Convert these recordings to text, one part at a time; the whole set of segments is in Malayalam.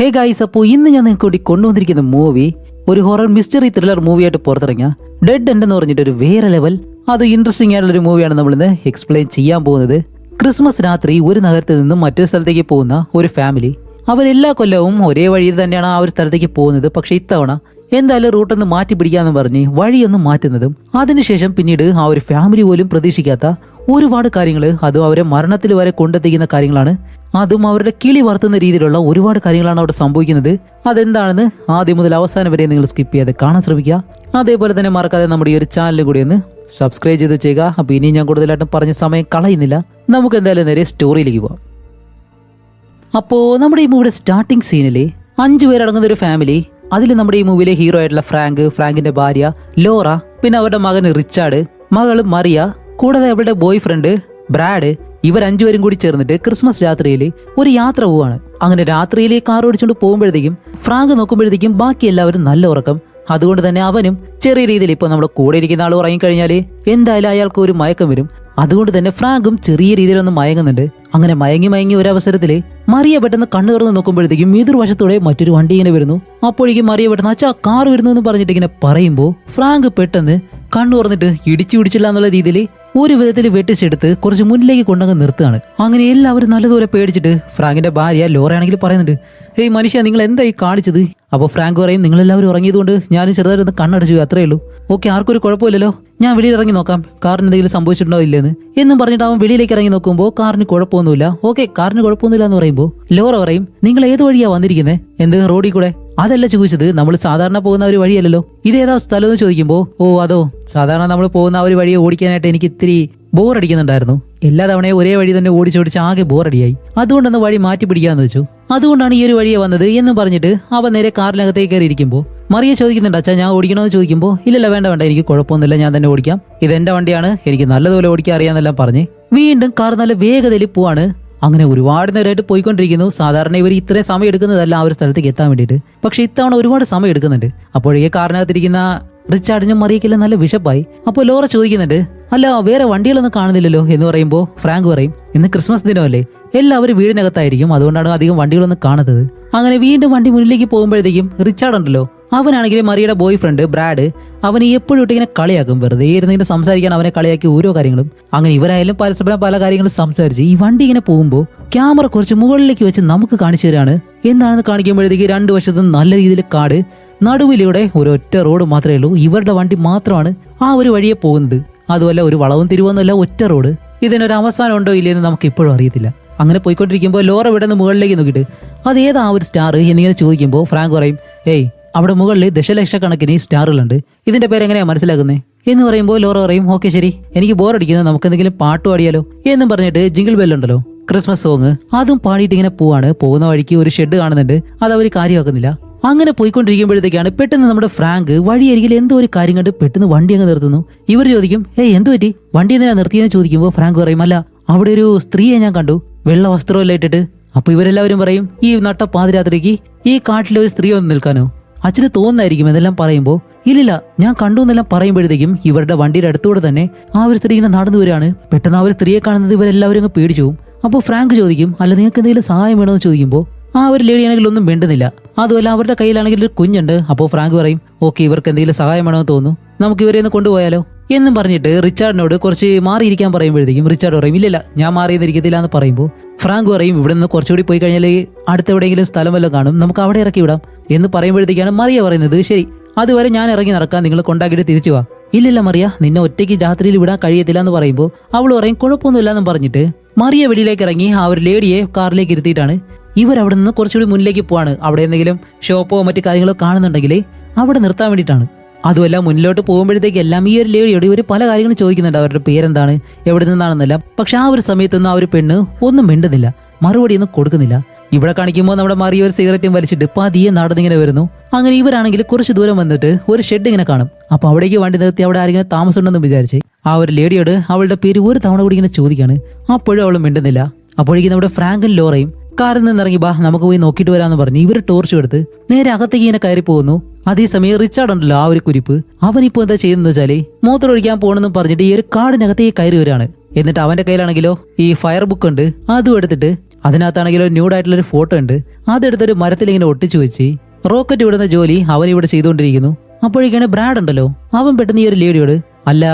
ഹേ ഗായ്സ് അപ്പോൾ ഇന്ന് ഞാൻ നിങ്ങൾക്ക് വേണ്ടി കൊണ്ടുവന്നിരിക്കുന്ന മൂവി ഒരു ഹൊറർ മിസ്റ്ററി ത്രില്ലർ മൂവിയായിട്ട് പുറത്തിറങ്ങിയ ഡെഡ് എൻഡ് എന്ന് പറഞ്ഞിട്ട് ഒരു വേറെ ലെവൽ അത് ഇൻട്രസ്റ്റിംഗ് ആയിട്ടുള്ള ഒരു മൂവിയാണ് നമ്മളിന്ന് എക്സ്പ്ലെയിൻ ചെയ്യാൻ പോകുന്നത്. ക്രിസ്മസ് രാത്രി ഒരു നഗരത്തിൽ നിന്നും മറ്റൊരു സ്ഥലത്തേക്ക് പോകുന്ന ഒരു ഫാമിലി അവരെല്ലാ കൊല്ലവും ഒരേ വഴിയിൽ തന്നെയാണ് ആ ഒരു സ്ഥലത്തേക്ക് പോകുന്നത്. പക്ഷെ ഇത്തവണ എന്തായാലും റൂട്ടൊന്ന് മാറ്റി പിടിക്കാന്ന് പറഞ്ഞ് വഴിയൊന്ന് മാറ്റുന്നതും അതിനുശേഷം പിന്നീട് ആ ഒരു ഫാമിലി പോലും പ്രതീക്ഷിക്കാത്ത ഒരുപാട് കാര്യങ്ങൾ അതും അവരെ മരണത്തിൽ വരെ കൊണ്ടെത്തിക്കുന്ന കാര്യങ്ങളാണ് അതും അവരുടെ കിളി വർത്തുന്ന രീതിയിലുള്ള ഒരുപാട് കാര്യങ്ങളാണ് അവിടെ സംഭവിക്കുന്നത്. അതെന്താണെന്ന് ആദ്യം മുതൽ അവസാനം വരെ നിങ്ങൾ സ്കിപ്പ് ചെയ്യാതെ കാണാൻ ശ്രമിക്കുക. അതേപോലെ തന്നെ മറക്കാതെ നമ്മുടെ ഈ ഒരു ചാനൽ കൂടി ഒന്ന് സബ്സ്ക്രൈബ് ചെയ്ത് ചെയ്യുക. അപ്പോൾ ഇനി ഞാൻ കൂടുതലായിട്ടും പറഞ്ഞ സമയം കളയുന്നില്ല. നമുക്ക് എന്തായാലും നേരെ സ്റ്റോറിയിലേക്ക് പോവാം. അപ്പോ നമ്മുടെ ഈ മൂവിയുടെ സ്റ്റാർട്ടിംഗ് സീനിൽ അഞ്ചു പേരടങ്ങുന്ന ഒരു ഫാമിലി അതിൽ നമ്മുടെ ഈ മൂവിയിലെ ഹീറോ ആയിട്ടുള്ള ഫ്രാങ്ക് ഫ്രാങ്കിന്റെ ഭാര്യ ലോറ പിന്നെ അവരുടെ മകൻ റിച്ചാർഡ് മകൾ മറിയ കൂടാതെ അവരുടെ ബോയ് ഫ്രണ്ട് ബ്രാഡ് ഇവർ അഞ്ചുപേരും കൂടി ചേർന്നിട്ട് ക്രിസ്മസ് രാത്രിയിൽ ഒരു യാത്ര പോവാണ്. അങ്ങനെ രാത്രിയിൽ കാർ ഓടിച്ചുകൊണ്ട് പോകുമ്പോഴത്തേക്കും ഫ്രാങ്ക് നോക്കുമ്പോഴത്തേക്കും ബാക്കി എല്ലാവരും നല്ല ഉറക്കം. അതുകൊണ്ട് തന്നെ അവനും ചെറിയ രീതിയിൽ ഇപ്പൊ നമ്മുടെ കൂടെ ഇരിക്കുന്ന ആൾ ഉറങ്ങിക്കഴിഞ്ഞാൽ എന്തായാലും അയാൾക്ക് ഒരു മയക്കം വരും. അതുകൊണ്ട് തന്നെ ഫ്രാങ്കും ചെറിയ രീതിയിൽ ഒന്ന് മയങ്ങുന്നുണ്ട്. അങ്ങനെ മയങ്ങി മയങ്ങി ഒരു അവസരത്തിൽ മറിയ പെട്ടെന്ന് കണ്ണു തുറന്ന് നോക്കുമ്പോഴത്തേക്കും എതിർവശത്തൂടെ മറ്റൊരു വണ്ടി ഇങ്ങനെ വരുന്നു. അപ്പോഴേക്കും മറിയ പെട്ടെന്ന് അച്ഛാ കാർ വരുന്നു എന്ന് പറഞ്ഞിട്ട് ഇങ്ങനെ പറയുമ്പോൾ ഫ്രാങ്ക് പെട്ടെന്ന് കണ്ണു തുറന്നിട്ട് ഇടിച്ചു പിടിച്ചില്ല എന്നുള്ള രീതിയിൽ ഒരു വിധത്തിൽ വെട്ടിച്ചെടുത്ത് കുറച്ച് മുന്നിലേക്ക് കൊണ്ടങ്ങ് നിർത്തുകയാണ്. അങ്ങനെ എല്ലാവരും നല്ലതുപോലെ പേടിച്ചിട്ട് ഫ്രാങ്കിന്റെ ഭാര്യ ലോറയാണെങ്കിൽ പറയുന്നുണ്ട് ഏയ് മനുഷ്യ നിങ്ങൾ എന്തായി കാണിച്ചത്? അപ്പോൾ ഫ്രാങ്ക് പറയും നിങ്ങൾ എല്ലാവരും ഉറങ്ങിയതുകൊണ്ട് ഞാനും ചെറുതായിട്ടൊന്ന് കണ്ണടച്ചു അത്രേ ഉള്ളൂ. ഓക്കെ ആർക്കും ഒരു കുഴപ്പമില്ലല്ലോ. ഞാൻ വെളിയിൽ ഇറങ്ങി നോക്കാം. കാറിന് എന്തെങ്കിലും സംഭവിച്ചിട്ടുണ്ടോ ഇല്ലെന്ന് എന്നും പറഞ്ഞിട്ട് അവൻ വെളിയിലേക്ക് ഇറങ്ങി നോക്കുമ്പോൾ കാറിന് കുഴപ്പമൊന്നുമില്ല. ഓക്കെ കാറിന് കുഴപ്പമൊന്നുമില്ല എന്ന് പറയുമ്പോൾ ലോറ പറയും നിങ്ങൾ ഏത് വഴിയാ വന്നിരിക്കുന്നത് എന്ത് റോഡിൽ കൂടെ? അതല്ല ചോദിച്ചത് നമ്മൾ സാധാരണ പോകുന്ന ഒരു വഴിയല്ലല്ലോ? ഇതേതാ സ്ഥലം എന്ന് ചോദിക്കുമ്പോൾ ഓ അതോ സാധാരണ നമ്മൾ പോകുന്ന ഒരു വഴിയെ ഓടിക്കാനായിട്ട് എനിക്ക് ഇത്തിരി ബോർ അടിക്കുന്നുണ്ടായിരുന്നു. എല്ലാ തവണയും ഒരേ വഴി തന്നെ ഓടിച്ചോടിച്ച് ആകെ ബോറടിയായി അതുകൊണ്ടൊന്ന് വഴി മാറ്റി പിടിക്കാന്ന് വെച്ചു. അതുകൊണ്ടാണ് ഈ ഒരു വഴിയെ വന്നത് എന്നും പറഞ്ഞിട്ട് അവ നേരെ കാറിനകത്തേക്ക് കയറി ഇരിക്കുമ്പോൾ മറിയ ചോദിക്കുന്നുണ്ട് അച്ഛാ ഞാൻ ഓടിക്കണമെന്ന് ചോദിക്കുമ്പോൾ ഇല്ലല്ല വേണ്ട വേണ്ട എനിക്ക് കുഴപ്പമൊന്നുമില്ല ഞാൻ തന്നെ ഓടിക്കാം. ഇത് എന്റെ വണ്ടിയാണ് എനിക്ക് നല്ലതുപോലെ ഓടിക്കാൻ അറിയാന്നെല്ലാം പറഞ്ഞ് വീണ്ടും കാർ നല്ല വേഗതയിൽ പോവാണ്. അങ്ങനെ ഒരുപാട് നേരമായിട്ട് പോയിക്കൊണ്ടിരിക്കുന്നു. സാധാരണ ഇവർ ഇത്രയും സമയം എടുക്കുന്നതല്ല ആ ഒരു സ്ഥലത്തേക്ക് എത്താൻ വേണ്ടിയിട്ട്. പക്ഷെ ഇത്തവണ ഒരുപാട് സമയം എടുക്കുന്നുണ്ട്. ഈ കാറിനകത്തിരിക്കുന്ന റിച്ചാർഡിനും മറിയക്കെല്ലാം നല്ല വിഷപ്പായി അപ്പോൾ ലോറ ചോദിക്കുന്നുണ്ട് അല്ല വേറെ വണ്ടികളൊന്നും കാണുന്നില്ലല്ലോ? എന്ന് പറയുമ്പോൾ ഫ്രാങ്ക് പറയും ഇന്ന് ക്രിസ്മസ് ദിനമല്ലേ? എല്ലാവരും വീടിനകത്തായിരിക്കും. അതുകൊണ്ടാണ് അധികം വണ്ടികളൊന്നും കാണുന്നത് അങ്ങനെ വീണ്ടും വണ്ടി മുന്നിലേക്ക് പോകുമ്പോഴത്തേക്കും റിച്ചാർഡ് ഉണ്ടല്ലോ അവനാണെങ്കിൽ മറിയുടെ ബോയ് ഫ്രണ്ട് ബ്രാഡ് അവനെ എപ്പോഴും ഇട്ട് ഇങ്ങനെ കളിയാക്കും. വെറുതെ ഇരുന്നിങ്ങനെ സംസാരിക്കാൻ അവനെ കളിയാക്കി ഓരോ കാര്യങ്ങളും. അങ്ങനെ ഇവരായാലും പരസ്പരം പല കാര്യങ്ങളും സംസാരിച്ച് ഈ വണ്ടി ഇങ്ങനെ പോകുമ്പോൾ ക്യാമറ കുറച്ച് മുകളിലേക്ക് വെച്ച് നമുക്ക് കാണിച്ചു തരാണ്. എന്താണെന്ന് കാണിക്കുമ്പോഴത്തേക്ക് രണ്ടു വശത്തും നല്ല രീതിയിൽ കാട് നടുവിലൂടെ ഒരൊറ്റ റോഡ് മാത്രമേ ഉള്ളൂ. ഇവരുടെ വണ്ടി മാത്രമാണ് ആ ഒരു വഴിയെ പോകുന്നത്. അതുമല്ല ഒരു വളവും തിരുവൊന്നുമല്ല ഒറ്റ റോഡ്. ഇതിനൊരു അവസാനം ഉണ്ടോ ഇല്ലയെന്ന് നമുക്ക് ഇപ്പോഴും അറിയത്തില്ല. അങ്ങനെ പോയിക്കൊണ്ടിരിക്കുമ്പോൾ ലോറ ഇവിടെ മുകളിലേക്ക് നോക്കിയിട്ട് അത് ഏതാ ഒരു സ്റ്റാർ എന്നിങ്ങനെ ചോദിക്കുമ്പോൾ ഫ്രാങ്ക് പറയും ഏയ് അവിടെ മുകളിൽ ദശലക്ഷക്കണക്കിന് സ്റ്റാറുകളുണ്ട്. ഇതിന്റെ പേര് എങ്ങനെയാ മനസ്സിലാക്കുന്നേ? എന്ന് പറയുമ്പോൾ ലോറ പറയും ഓക്കെ ശരി എനിക്ക് ബോറടിക്കുന്നത് നമുക്ക് എന്തെങ്കിലും പാട്ട് പാടിയാലോ? എന്നും പറഞ്ഞിട്ട് ജിങ്കിൾ ബെല്ലുണ്ടല്ലോ ക്രിസ്മസ് സോങ് അതും പാടിയിട്ട് ഇങ്ങനെ പോവാണ്. പോകുന്ന വഴിക്ക് ഒരു ഷെഡ് കാണുന്നുണ്ട്. അത് അവർ കാര്യമാക്കുന്നില്ല. അങ്ങനെ പോയിക്കൊണ്ടിരിക്കുമ്പോഴത്തേക്കാണ് പെട്ടെന്ന് നമ്മുടെ ഫ്രാങ്ക് വഴിയരികിൽ എന്തോ ഒരു കാര്യം കണ്ട് പെട്ടെന്ന് വണ്ടി അങ്ങ് നിർത്തുന്നു. ഇവർ ചോദിക്കും ഏയ് എന്തു പറ്റി? വണ്ടി എന്തിനാ നിർത്തിയെന്ന് ചോദിക്കുമ്പോൾ ഫ്രാങ്ക് പറയും അല്ല അവിടെ ഒരു സ്ത്രീയെ ഞാൻ കണ്ടു. വെള്ള വസ്ത്രമെല്ലാം ഇട്ടിട്ട്. അപ്പൊ ഇവരെല്ലാവരും പറയും ഈ നട്ട പാതിരാത്രിക്ക് ഈ കാട്ടിലെ ഒരു സ്ത്രീ വന്ന് നിൽക്കാനോ? അച്ഛന് തോന്നായിരിക്കും എന്നെല്ലാം പറയുമ്പോൾ ഇല്ലില്ല ഞാൻ കണ്ടു എന്നെല്ലാം പറയുമ്പോഴത്തേക്കും ഇവരുടെ വണ്ടിയുടെ അടുത്തൂടെ തന്നെ ആ ഒരു സ്ത്രീ ഇങ്ങനെ നടന്നു വരികയാണ്. പെട്ടെന്ന് ആ ഒരു സ്ത്രീയെ കാണുന്നത് ഇവരെല്ലാവരും അങ്ങ് പേടിച്ചു പോകും. അപ്പോൾ ഫ്രാങ്ക് ചോദിക്കും അല്ല നിങ്ങൾക്ക് എന്തെങ്കിലും സഹായം വേണമെന്ന് ചോദിക്കുമ്പോൾ ആ ഒരു ലേഡി ആണെങ്കിൽ ഒന്നും വേണ്ടുന്നില്ല അതുമല്ല അവരുടെ കയ്യിലാണെങ്കിൽ ഒരു കുഞ്ഞുണ്ട്. അപ്പോൾ ഫ്രാങ്ക് പറയും ഓക്കെ ഇവർക്ക് എന്തെങ്കിലും സഹായം വേണമെന്ന് തോന്നുന്നു. നമുക്ക് ഇവരെ ഒന്ന് കൊണ്ടുപോയാലോ? എന്നും പറഞ്ഞിട്ട് റിച്ചാർഡിനോട് കുറച്ച് മാറിയിരിക്കാൻ പറയുമ്പോഴത്തേക്കും റിച്ചാർഡ് പറയും ഇല്ലല്ല ഞാൻ മാറിയെന്നിരിക്കത്തില്ല എന്ന് പറയുമ്പോൾ ഫ്രാങ്ക് പറയും ഇവിടെ നിന്ന് കുറച്ചുകൂടി പോയി കഴിഞ്ഞാൽ അടുത്ത എവിടെയെങ്കിലും സ്ഥലം വല്ലതും കാണും നമുക്ക് അവിടെ ഇറക്കി വിടാം എന്ന് പറയുമ്പോഴത്തേക്കാണ് മറിയ പറയുന്നത്. ശരി അതുവരെ ഞാൻ ഇറങ്ങി നടക്കാൻ നിങ്ങൾ കൊണ്ടാക്കിയിട്ട് തിരിച്ചു വാ. ഇല്ലല്ല മറിയ നിന്നെ ഒറ്റയ്ക്ക് രാത്രിയിൽ വിടാൻ കഴിയത്തില്ല എന്ന് പറയുമ്പോൾ അവൾ പറയും കുഴപ്പമൊന്നുമില്ല എന്ന് പറഞ്ഞിട്ട് മറിയ വെളിയിലേക്ക് ഇറങ്ങി ആ ഒരു ലേഡിയെ കാറിലേക്ക് ഇരുത്തിയിട്ടാണ്. ഇവർ അവിടെ നിന്ന് കുറച്ചുകൂടി മുന്നിലേക്ക് പോവാണ്. അവിടെ എന്തെങ്കിലും ഷോപ്പോ മറ്റു കാര്യങ്ങളോ കാണുന്നുണ്ടെങ്കിൽ അവിടെ നിർത്താൻ വേണ്ടിയിട്ടാണ്. അതുമല്ല മുന്നിലോട്ട് പോകുമ്പോഴത്തേക്ക് എല്ലാം ഈ ഒരു ലേഡിയോട് ഇവർ പല കാര്യങ്ങളും ചോദിക്കുന്നുണ്ട്. അവരുടെ പേരെന്താണ് എവിടെ നിന്നാണെന്നല്ല. പക്ഷെ ആ ഒരു സമയത്തൊന്നും ആ ഒരു പെണ്ണ് ഒന്നും മിണ്ടുന്നില്ല. മറുപടി ഒന്നും കൊടുക്കുന്നില്ല. ഇവിടെ കാണിക്കുമ്പോൾ നമ്മുടെ മറിയ ഒരു സിഗരറ്റും വലിച്ചിട്ട് പതിയെ നടന്നിങ്ങനെ വരുന്നു. അങ്ങനെ ഇവരാണെങ്കിൽ കുറച്ച് ദൂരം വന്നിട്ട് ഒരു ഷെഡ് ഇങ്ങനെ കാണും. അപ്പൊ അവിടേക്ക് വണ്ടി നിർത്തി അവിടെ ആരെങ്കിലും താമസമുണ്ടെന്ന് വിചാരിച്ച് ആ ഒരു ലേഡിയോട് അവളുടെ പേര് ഒരു തവണ കൂടി ഇങ്ങനെ ചോദിക്കാണ്. അപ്പോഴും അവൾ മിണ്ടുന്നില്ല. അപ്പോഴേക്കും നമ്മുടെ ഫ്രാങ്കൻ ലോറയും കാറിൽ നിന്ന് ഇറങ്ങി ബാ നമുക്ക് പോയി നോക്കിയിട്ട് വരാന്ന് പറഞ്ഞു ഇവർ ടോർച്ച് എടുത്ത് നേരെ അകത്തേക്ക് ഇങ്ങനെ കയറി പോകുന്നു. അതേസമയം റിച്ചാർഡ് ഉണ്ടല്ലോ ആ ഒരു കുരിപ്പ്. അവനിപ്പോ എന്താ ചെയ്യുന്നത് വെച്ചാൽ മൂത്രമൊഴിക്കാൻ പോകണമെന്ന് പറഞ്ഞിട്ട് ഈ ഒരു കാടിനകത്തേക്ക് കയറി വരികയാണ്. എന്നിട്ട് അവന്റെ കയ്യിലാണെങ്കിലോ ഈ ഫയർ ബുക്ക് ഉണ്ട് അതും എടുത്തിട്ട് അതിനകത്താണെങ്കിലോ ന്യൂഡായിട്ടുള്ള ഒരു ഫോട്ടോ ഉണ്ട് അതെടുത്തൊരു മരത്തിൽ ഇങ്ങനെ ഒട്ടിച്ചു വെച്ച് റോക്കറ്റ് വിടുന്ന ജോലി അവൻ ഇവിടെ ചെയ്തുകൊണ്ടിരിക്കുന്നു. അപ്പോഴേക്കാണ് ബ്രാഡ് ഉണ്ടല്ലോ അവൻ പെട്ടെന്ന് ഈ ഒരു ലേഡിയോട് അല്ല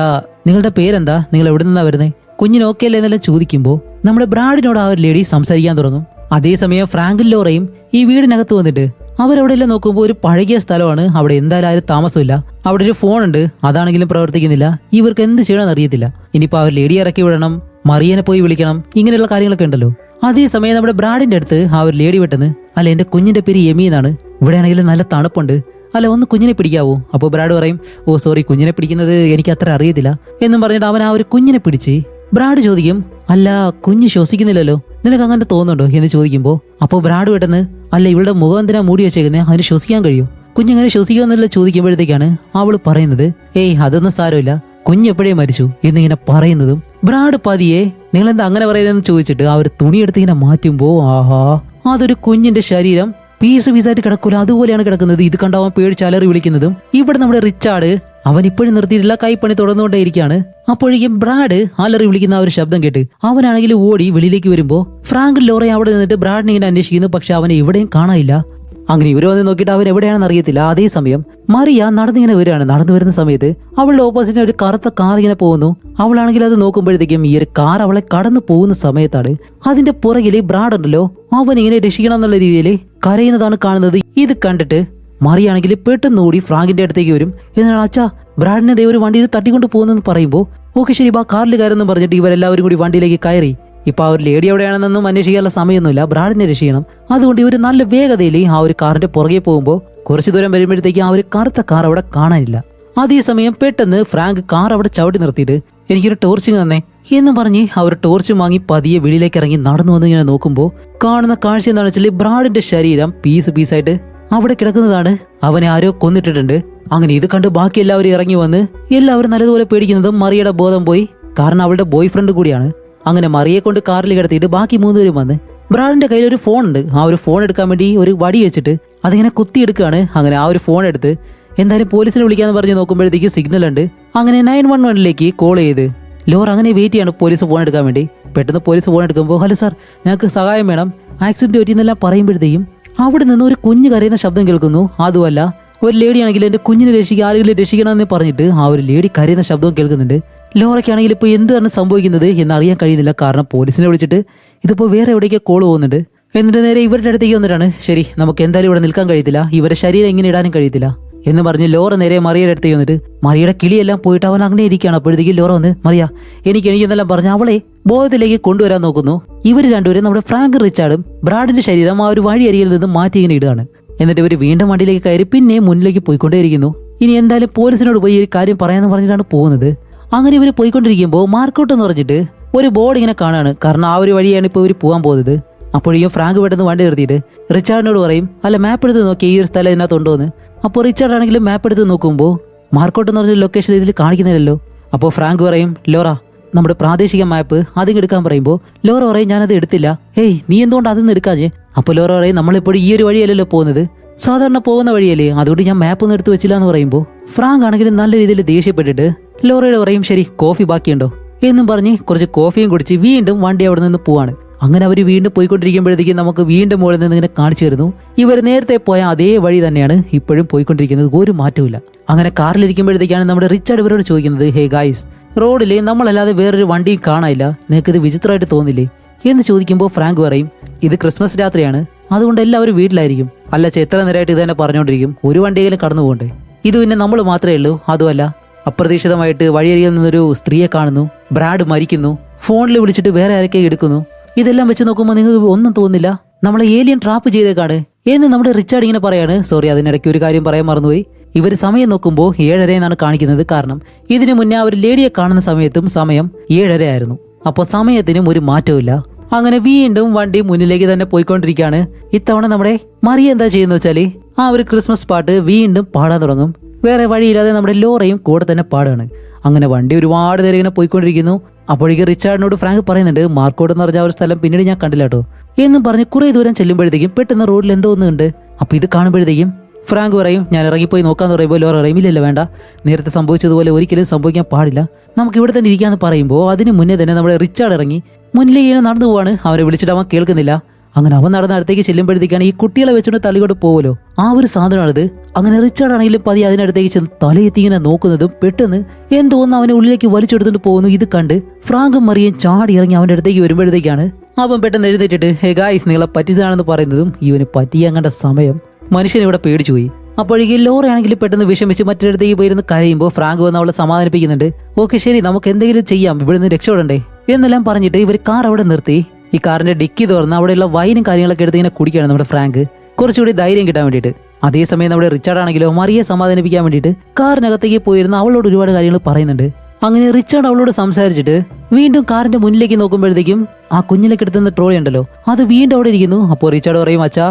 നിങ്ങളുടെ പേരെന്താ? നിങ്ങൾ എവിടെ നിന്നാ വരുന്നത് കുഞ്ഞിന് ഓക്കെ അല്ലേ എന്നെല്ലാം ചോദിക്കുമ്പോൾ നമ്മുടെ ബ്രാഡിനോട് ആ ഒരു ലേഡി സംസാരിക്കാൻ തുടങ്ങും. അതേസമയം ഫ്രാങ്കിൻ ലോറയും ഈ വീടിനകത്ത് വന്നിട്ട് അവരവിടെയെല്ലാം നോക്കുമ്പോൾ ഒരു പഴകിയ സ്ഥലമാണ്. അവിടെ എന്തായാലും താമസമില്ല. അവിടെ ഒരു ഫോൺ ഉണ്ട് അതാണെങ്കിലും പ്രവർത്തിക്കുന്നില്ല. ഇവർക്ക് എന്ത് ചെയ്യണമെന്ന് അറിയത്തില്ല. ഇനിയിപ്പോൾ അവർ ലേഡി ഇറക്കി വിടണം. മറിയനെ പോയി വിളിക്കണം. ഇങ്ങനെയുള്ള കാര്യങ്ങളൊക്കെ ഉണ്ടല്ലോ. അതേസമയം നമ്മുടെ ബ്രാഡിന്റെ അടുത്ത് ആ ഒരു ലേഡി വെട്ടെന്ന് അല്ല എന്റെ കുഞ്ഞിന്റെ പേര് യമി എന്നാണ്. ഇവിടെ ആണെങ്കിലും നല്ല തണുപ്പുണ്ട്. അല്ല ഒന്ന് കുഞ്ഞിനെ പിടിക്കാവോ? അപ്പോൾ ബ്രാഡ് പറയും ഓ സോറി കുഞ്ഞിനെ പിടിക്കുന്നത് എനിക്ക് അത്ര അറിയത്തില്ല. എന്നും പറഞ്ഞിട്ട് അവൻ ആ ഒരു കുഞ്ഞിനെ പിടിച്ച് ബ്രാഡ് ചോദിക്കും അല്ല കുഞ്ഞ് ശ്വസിക്കുന്നില്ലല്ലോ. നിനക്ക് അങ്ങനെ തോന്നുന്നുണ്ടോ? എന്ന് ചോദിക്കുമ്പോൾ അപ്പോൾ ബ്രാഡ് പെട്ടെന്ന് അല്ല ഇവളുടെ മുഖം എന്തിനാ മൂടി വെച്ചേക്കുന്നത് അതിന് ശ്വസിക്കാൻ കഴിയോ? കുഞ്ഞെങ്ങനെ ശ്വസിക്കുമെന്നല്ല ചോദിക്കുമ്പോഴത്തേക്കാണ് അവൾ പറയുന്നത് ഏയ് അതൊന്നും സാരമില്ല. കുഞ്ഞെപ്പോഴേ മരിച്ചു? എന്നിങ്ങനെ പറയുന്നതും ബ്രാഡ് പതിയെ നിങ്ങൾ എന്താ അങ്ങനെ പറയുന്നതെന്ന് ചോദിച്ചിട്ട് ആ ഒരു തുണിയെടുത്ത് ഇങ്ങനെ മാറ്റുമ്പോൾ ആഹാ അതൊരു കുഞ്ഞിന്റെ ശരീരം പീസ് പീസായിട്ട് കിടക്കൂല. അതുപോലെയാണ് കിടക്കുന്നത്. ഇത് കണ്ടാവാൻ പേടിച്ച് അലറി വിളിക്കുന്നതും. ഇവിടെ നമ്മുടെ റിച്ചാർഡ് അവൻ ഇപ്പോഴും നിർത്തിയിട്ടില്ല കൈപ്പണി തുടർന്നുകൊണ്ടേയിരിക്കുകയാണ്. അപ്പോഴേക്കും ബ്രാഡ് അലറി വിളിക്കുന്ന ആ ഒരു ശബ്ദം കേട്ട് അവനാണെങ്കിൽ ഓടി വെളിയിലേക്ക് വരുമ്പോ ഫ്രാങ്ക് ലോറെ അവിടെ നിന്നിട്ട് ബ്രാഡിനെ ഇങ്ങനെ അന്വേഷിക്കുന്നു പക്ഷെ അവനെ എവിടെയും കാണാനില്ല. അങ്ങനെ ഇവർ വന്ന് നോക്കിയിട്ട് അവൻ എവിടെയാണെന്ന് അറിയത്തില്ല. അതേസമയം മറിയ നടന്നിങ്ങനെ വരികയാണ്. നടന്നു വരുന്ന സമയത്ത് അവളുടെ ഓപ്പോസിറ്റിന് ഒരു കറുത്ത കാർ ഇങ്ങനെ പോകുന്നു. അവളാണെങ്കിൽ അത് നോക്കുമ്പോഴത്തേക്കും ഈ ഒരു കാർ അവളെ കടന്നു പോകുന്ന സമയത്താണ് അതിന്റെ പുറകിൽ ബ്രാഡ് ഉണ്ടല്ലോ. അവൻ ഇങ്ങനെ രക്ഷിക്കണം എന്നുള്ള രീതിയിൽ കരയുന്നതാണ് കാണുന്നത്. ഇത് കണ്ടിട്ട് മറിയാണെങ്കിൽ പെട്ടെന്ന് ഓടി ഫ്രാങ്കിന്റെ അടുത്തേക്ക് വരും. എന്നാൽ അച്ഛാ ബ്രാഡിനെ ദേ വണ്ടിയിൽ തട്ടിക്കൊണ്ട് പോകുന്നെന്ന് പറയുമ്പോൾ ഓക്കെ ശരി ബാ കാറിൽ കയറുന്നു പറഞ്ഞിട്ട് ഇവരെല്ലാവരും കൂടി വണ്ടിയിലേക്ക് കയറി. ഇപ്പൊ ആ ഒരു ലേഡി എവിടെയാണെന്നൊന്നും അന്വേഷിക്കാനുള്ള സമയമൊന്നുമില്ല. ബ്രാഡിനെ രക്ഷിക്കണം. അതുകൊണ്ട് ഇവർ നല്ല വേഗതയിൽ ആ ഒരു കാറിന്റെ പുറകെ പോകുമ്പോൾ കുറച്ചു ദൂരം വരുമ്പോഴത്തേക്ക് ആ ഒരു കറുത്ത കാർ അവിടെ കാണാനില്ല. അതേസമയം പെട്ടെന്ന് ഫ്രാങ്ക് കാർ അവിടെ ചവിട്ടി നിർത്തിയിട്ട് എനിക്കൊരു ടോർച്ച് തന്നെ. എന്ന് പറഞ്ഞ് അവർ ടോർച്ച് വാങ്ങി പതിയെ വെളിയിലേക്ക് ഇറങ്ങി നടന്നു വന്ന് ഇങ്ങനെ നോക്കുമ്പോൾ കാണുന്ന കാഴ്ച എന്താണെന്ന് വെച്ചാൽ ബ്രാഡിന്റെ ശരീരം പീസ് പീസായിട്ട് അവിടെ കിടക്കുന്നതാണ്. അവനെ ആരോ കൊന്നിട്ടിട്ടുണ്ട്. അങ്ങനെ ഇത് കണ്ട് ബാക്കി എല്ലാവരും ഇറങ്ങി വന്ന് എല്ലാവരും നല്ലതുപോലെ പേടിക്കുന്നതും മറിയുടെ ബോധം പോയി. കാരണം അവളുടെ ബോയ് ഫ്രണ്ട് കൂടിയാണ്. അങ്ങനെ മറിയെ കൊണ്ട് കാറിൽ കിടത്തിയിട്ട് ബാക്കി മൂന്നുപേരും വന്ന്. ബ്രാഡിന്റെ കയ്യിൽ ഒരു ഫോൺ ഉണ്ട്. ആ ഒരു ഫോൺ എടുക്കാൻ വേണ്ടി ഒരു വടി വെച്ചിട്ട് അതിങ്ങനെ കുത്തിയെടുക്കുകയാണ് അങ്ങനെ ആ ഒരു ഫോൺ എടുത്ത് എന്തായാലും പോലീസിനെ വിളിക്കാന്ന് പറഞ്ഞ് നോക്കുമ്പോഴത്തേക്ക് സിഗ്നൽ ഉണ്ട്. അങ്ങനെ നയൻ വൺ വണ്ണിലേക്ക് കോൾ ചെയ്ത്. ലോർ അങ്ങനെ വെയിറ്റ് ചെയ്യാണ് പോലീസ് ഫോൺ എടുക്കാൻ വേണ്ടി. പെട്ടെന്ന് പോലീസ് ഫോൺ എടുക്കുമ്പോൾ ഹലോ സാർ ഞങ്ങൾക്ക് സഹായം വേണം. ആക്സിഡന്റ് പറ്റിയെന്നെല്ലാം പറയുമ്പോഴത്തേക്കും അവിടെ നിന്ന് ഒരു കുഞ്ഞ് കരയുന്ന ശബ്ദം കേൾക്കുന്നു. അതുമല്ല ഒരു ലേഡി ആണെങ്കിൽ എന്റെ കുഞ്ഞിനെ രക്ഷിക്കുക ആരെങ്കിലും രക്ഷിക്കണമെന്ന് പറഞ്ഞിട്ട് ആ ഒരു ലേഡി കരയുന്ന ശബ്ദവും കേൾക്കുന്നുണ്ട്. ലോറയ്ക്കാണെങ്കിൽ ഇപ്പോൾ എന്താണ് സംഭവിക്കുന്നത് എന്ന് അറിയാൻ കഴിയുന്നില്ല. കാരണം പോലീസിനെ വിളിച്ചിട്ട് ഇതിപ്പോൾ വേറെ എവിടേക്ക് കോൾ പോകുന്നുണ്ട്. എന്നിട്ട് നേരെ ഇവരുടെ അടുത്തേക്ക് വന്നിട്ടാണ്. ശരി നമുക്ക് എന്തായാലും ഇവിടെ നിൽക്കാൻ കഴിയത്തില്ല. ഇവരുടെ ശരീരം എങ്ങനെ ഇടാനും കഴിയത്തില്ല. എന്ന് പറഞ്ഞ് ലോറ നേരെ മറിയയുടെ അടുത്ത് വന്നിട്ട് മറിയുടെ കിളിയെല്ലാം പോയിട്ട് അവൻ അങ്ങനെ ഇരിക്കുകയാണ്. അപ്പോഴത്തേക്ക് ലോറ വന്ന് മറിയ എനിക്ക് എനിക്കെന്നെല്ലാം പറഞ്ഞ് അവളെ ബോധത്തിലേക്ക് കൊണ്ടുവരാൻ നോക്കുന്നു. ഇവർ രണ്ടുപേരും നമ്മുടെ ഫ്രാങ്ക് റിച്ചാർഡും ബ്രാഡിന്റെ ശരീരം ആ ഒരു വഴിയരികിൽ നിന്ന് മാറ്റി ഇങ്ങനെ ഇടുകയാണ്. എന്നിട്ട് ഇവർ വീണ്ടും വണ്ടിയിലേക്ക് കയറി പിന്നെ മുന്നിലേക്ക് പോയിക്കൊണ്ടേയിരിക്കുന്നു. ഇനി എന്തായാലും പോലീസിനോട് പോയി ഒരു കാര്യം പറയാന്ന് പറഞ്ഞിട്ടാണ് പോകുന്നത്. അങ്ങനെ ഇവർ പോയിക്കൊണ്ടിരിക്കുമ്പോൾ മാർക്കൗട്ട് എന്ന് പറഞ്ഞിട്ട് ഒരു ബോർഡ് ഇങ്ങനെ കാണാണ്. കാരണം ആ ഒരു വഴിയാണ് ഇപ്പോൾ ഇവർ പോകാൻ പോകുന്നത്. അപ്പോഴേക്കും ഫ്രാങ്ക് പെട്ടെന്ന് വണ്ടി നിർത്തിയിട്ട് റിച്ചാർഡിനോട് പറയും അല്ല മാപ്പ് എടുത്ത് നോക്കി ഈ ഒരു സ്ഥലം ഇതിനകത്ത് ഉണ്ടോ എന്ന് അപ്പോൾ റിച്ചാർഡ് ആണെങ്കിലും മാപ്പ് എടുത്ത് നോക്കുമ്പോൾ മാർക്കോട്ട് എന്ന് പറഞ്ഞ ലൊക്കേഷൻ ഇതിൽ കാണിക്കുന്നില്ലല്ലോ. അപ്പോൾ ഫ്രാങ്ക് പറയും ലോറ നമ്മുടെ പ്രാദേശിക മാപ്പ് ആദ്യം എടുക്കാൻ പറയുമ്പോൾ ലോറ പറയും ഞാനത് എടുത്തില്ല. ഏയ് നീ എന്തുകൊണ്ട് അതൊന്നും എടുക്കാഞ്ഞേ? അപ്പോൾ ലോറ പറയും നമ്മളിപ്പോഴും ഈ ഒരു വഴിയല്ലല്ലോ പോകുന്നത്. സാധാരണ പോകുന്ന വഴിയല്ലേ അതുകൊണ്ട് ഞാൻ മാപ്പ് ഒന്നും എടുത്ത് വെച്ചില്ല എന്ന് പറയുമ്പോൾ ഫ്രാങ്ക് ആണെങ്കിലും നല്ല രീതിയിൽ ദേഷ്യപ്പെട്ടിട്ട് ലോറയുടെ പറയും ശരി കോഫി ബാക്കിയുണ്ടോ? എന്നും പറഞ്ഞ് കുറച്ച് കോഫിയും കുടിച്ച് വീണ്ടും വണ്ടി അവിടെ നിന്ന് പോവാണ്. അങ്ങനെ അവർ വീണ്ടും പോയിക്കൊണ്ടിരിക്കുമ്പോഴത്തേക്കും നമുക്ക് വീണ്ടും മുകളിൽ നിന്ന് ഇങ്ങനെ കാണിച്ചു തരുന്നു. ഇവർ നേരത്തെ പോയ അതേ വഴി തന്നെയാണ് ഇപ്പോഴും പോയിക്കൊണ്ടിരിക്കുന്നത്. ഒരു മാറ്റവുമില്ല. അങ്ങനെ കാറിലിരിക്കുമ്പോഴത്തേക്കാണ് നമ്മുടെ റിച്ചാർഡ് ഇവരോട് ചോദിക്കുന്നത് ഹേ ഗായ്സ് റോഡിൽ നമ്മളല്ലാതെ വേറൊരു വണ്ടിയും കാണാനില്ല. നിങ്ങൾക്ക് ഇത് വിചിത്രമായിട്ട് തോന്നില്ലേ? എന്ന് ചോദിക്കുമ്പോൾ ഫ്രാങ്ക് പറയും ഇത് ക്രിസ്മസ് രാത്രിയാണ്. അതുകൊണ്ട് എല്ലാവരും വീട്ടിലായിരിക്കും. അല്ല എത്ര നേരമായിട്ട് ഇത് തന്നെ പറഞ്ഞുകൊണ്ടിരിക്കും? ഒരു വണ്ടിയെങ്കിലും കടന്നു പോകണ്ടേ? ഇത് പിന്നെ നമ്മൾ മാത്രമേ ഉള്ളൂ. അതുമല്ല അപ്രതീക്ഷിതമായിട്ട് വഴിയരികിൽ നിന്നൊരു സ്ത്രീയെ കാണുന്നു. ബ്രാഡ് മരിക്കുന്നു. ഫോണിൽ വിളിച്ചിട്ട് വേറെ ആരൊക്കെ എടുക്കുന്നു. ഇതെല്ലാം വെച്ച് നോക്കുമ്പോൾ നിങ്ങൾക്ക് ഒന്നും തോന്നില്ല നമ്മളെ ഏലിയൻ ട്രാപ്പ് ചെയ്തേക്കാണ്. എന്ന് നമ്മുടെ റിച്ചാർഡ് ഇങ്ങനെ പറയാണ്. സോറി അതിനിടയ്ക്ക് ഒരു കാര്യം പറയാൻ മറന്നുപോയി. ഇവർ സമയം നോക്കുമ്പോൾ ഏഴര എന്നാണ് കാണിക്കുന്നത് കാരണം ഇതിനു മുന്നേ അവർ ലേഡിയെ കാണുന്ന സമയത്തും സമയം ഏഴര ആയിരുന്നു അപ്പോൾ സമയത്തിനും ഒരു മാറ്റമില്ല അങ്ങനെ വീണ്ടും വണ്ടി മുന്നിലേക്ക് തന്നെ പോയിക്കൊണ്ടിരിക്കുകയാണ്. ഇത്തവണ നമ്മുടെ മറിയ എന്താ ചെയ്യുന്ന വെച്ചാൽ ആ ഒരു ക്രിസ്മസ് പാട്ട് വീണ്ടും പാടാൻ തുടങ്ങും. വേറെ വഴിയില്ലാതെ നമ്മുടെ ലോറയും കൂടെ തന്നെ പാടുകയാണ്. അങ്ങനെ വണ്ടി ഒരുപാട് നേരം ഇങ്ങനെ പോയിക്കൊണ്ടിരിക്കുന്നു. അപ്പോഴേക്ക് റിച്ചാർഡിനോട് ഫ്രാങ്ക് പറയുന്നുണ്ട് മാർക്കോട് എന്ന് പറഞ്ഞ ഒരു സ്ഥലം പിന്നീട് ഞാൻ കണ്ടില്ല കേട്ടോ. എന്നും പറഞ്ഞ് കുറേ ദൂരം ചെല്ലുമ്പോഴത്തേക്കും പെട്ടെന്ന് റോഡിൽ എന്തോ ഒന്നുണ്ട്. അപ്പോൾ ഇത് കാണുമ്പോഴത്തേക്കും ഫ്രാങ്ക് പറയും ഞാൻ ഇറങ്ങിപ്പോയി നോക്കാന്ന് പറയുമ്പോൾ ലോറ പറയും വേണ്ട. നേരത്തെ സംഭവിച്ചതുപോലെ ഒരിക്കലും സംഭവിക്കാൻ പാടില്ല. നമുക്ക് ഇവിടെ തന്നെ ഇരിക്കാന്ന് പറയുമ്പോൾ അതിന് മുന്നേ തന്നെ നമ്മുടെ റിച്ചാർഡ് ഇറങ്ങി മുന്നിലേ നടന്നു പോവാണ്. അവരെ വിളിച്ചിട്ട് അവൻ കേൾക്കുന്നില്ല. അങ്ങനെ അവൻ നടന്ന അടുത്തേക്ക് ചെല്ലുമ്പോഴത്തേക്കാണ് ഈ കുട്ടികളെ വെച്ചുകൊണ്ട് തള്ളികൊണ്ട് പോവല്ലോ. ആ ഒരു സാധനമാണിത്. അങ്ങനെ റിച്ചാർഡ് ആണെങ്കിലും പതി അതിനടുത്തേക്ക് ചെന്ന് തലയെത്തി ഇങ്ങനെ നോക്കുന്നതും പെട്ടെന്ന് എന്തോന്ന് അവനെ ഉള്ളിലേക്ക് വലിച്ചെടുത്തുകൊണ്ട് പോകുന്നു. ഇത് കണ്ട് ഫ്രാങ്കും മറിയും ചാടി ഇറങ്ങി അവന്റെ അടുത്തേക്ക് വരുമ്പോഴത്തേക്കാണ് അവൻ പെട്ടെന്ന് എഴുന്നേറ്റിട്ട് ഹേ ഗായ്സ് നിങ്ങളെ പറ്റിച്ചതാണെന്ന് പറയുന്നതും ഇവന് പറ്റിയ കണ്ട സമയം. മനുഷ്യൻ ഇവിടെ പേടിച്ചു പോയി. അപ്പോഴേക്കും ലോറയാണെങ്കിൽ പെട്ടെന്ന് വിഷമിച്ച് മറ്റൊരിടത്തേക്ക് പോയിരുന്ന് കരയുമ്പോൾ ഫ്രാങ്ക് വന്ന് അവളെ സമാധാനിപ്പിക്കുന്നുണ്ട്. ഓക്കെ ശരി നമുക്ക് എന്തെങ്കിലും ചെയ്യാം. ഇവിടെ നിന്ന് രക്ഷപ്പെടണ്ടേ? എന്നെല്ലാം പറഞ്ഞിട്ട് ഇവർ കാർ അവിടെ നിർത്തി. ഈ കാറിന്റെ ഡിക്കി തുറന്ന് അവിടെയുള്ള വൈനും കാര്യങ്ങളൊക്കെ എടുത്ത് ഇങ്ങനെ കുടിക്കുകയാണ് നമ്മുടെ ഫ്രാങ്ക്. കുറച്ചുകൂടി ധൈര്യം കിട്ടാൻ വേണ്ടിയിട്ട്. അതേസമയം നമ്മുടെ റിച്ചാർഡ് ആണെങ്കിലും മറിയെ സമാധാനിപ്പിക്കാൻ വേണ്ടിയിട്ട് കാറിനകത്തേക്ക് പോയിരുന്ന അവളോട് ഒരുപാട് കാര്യങ്ങൾ പറയുന്നുണ്ട്. അങ്ങനെ റിച്ചാർഡ് അവളോട് സംസാരിച്ചിട്ട് വീണ്ടും കാറിന്റെ മുന്നിലേക്ക് നോക്കുമ്പോഴത്തേക്കും ആ കുഞ്ഞിലേക്ക് എടുത്തുന്ന ട്രോളി ഉണ്ടല്ലോ അത് വീണ്ടും അവിടെ ഇരിക്കുന്നു. അപ്പോൾ റിച്ചാർഡ് പറയും അച്ഛാ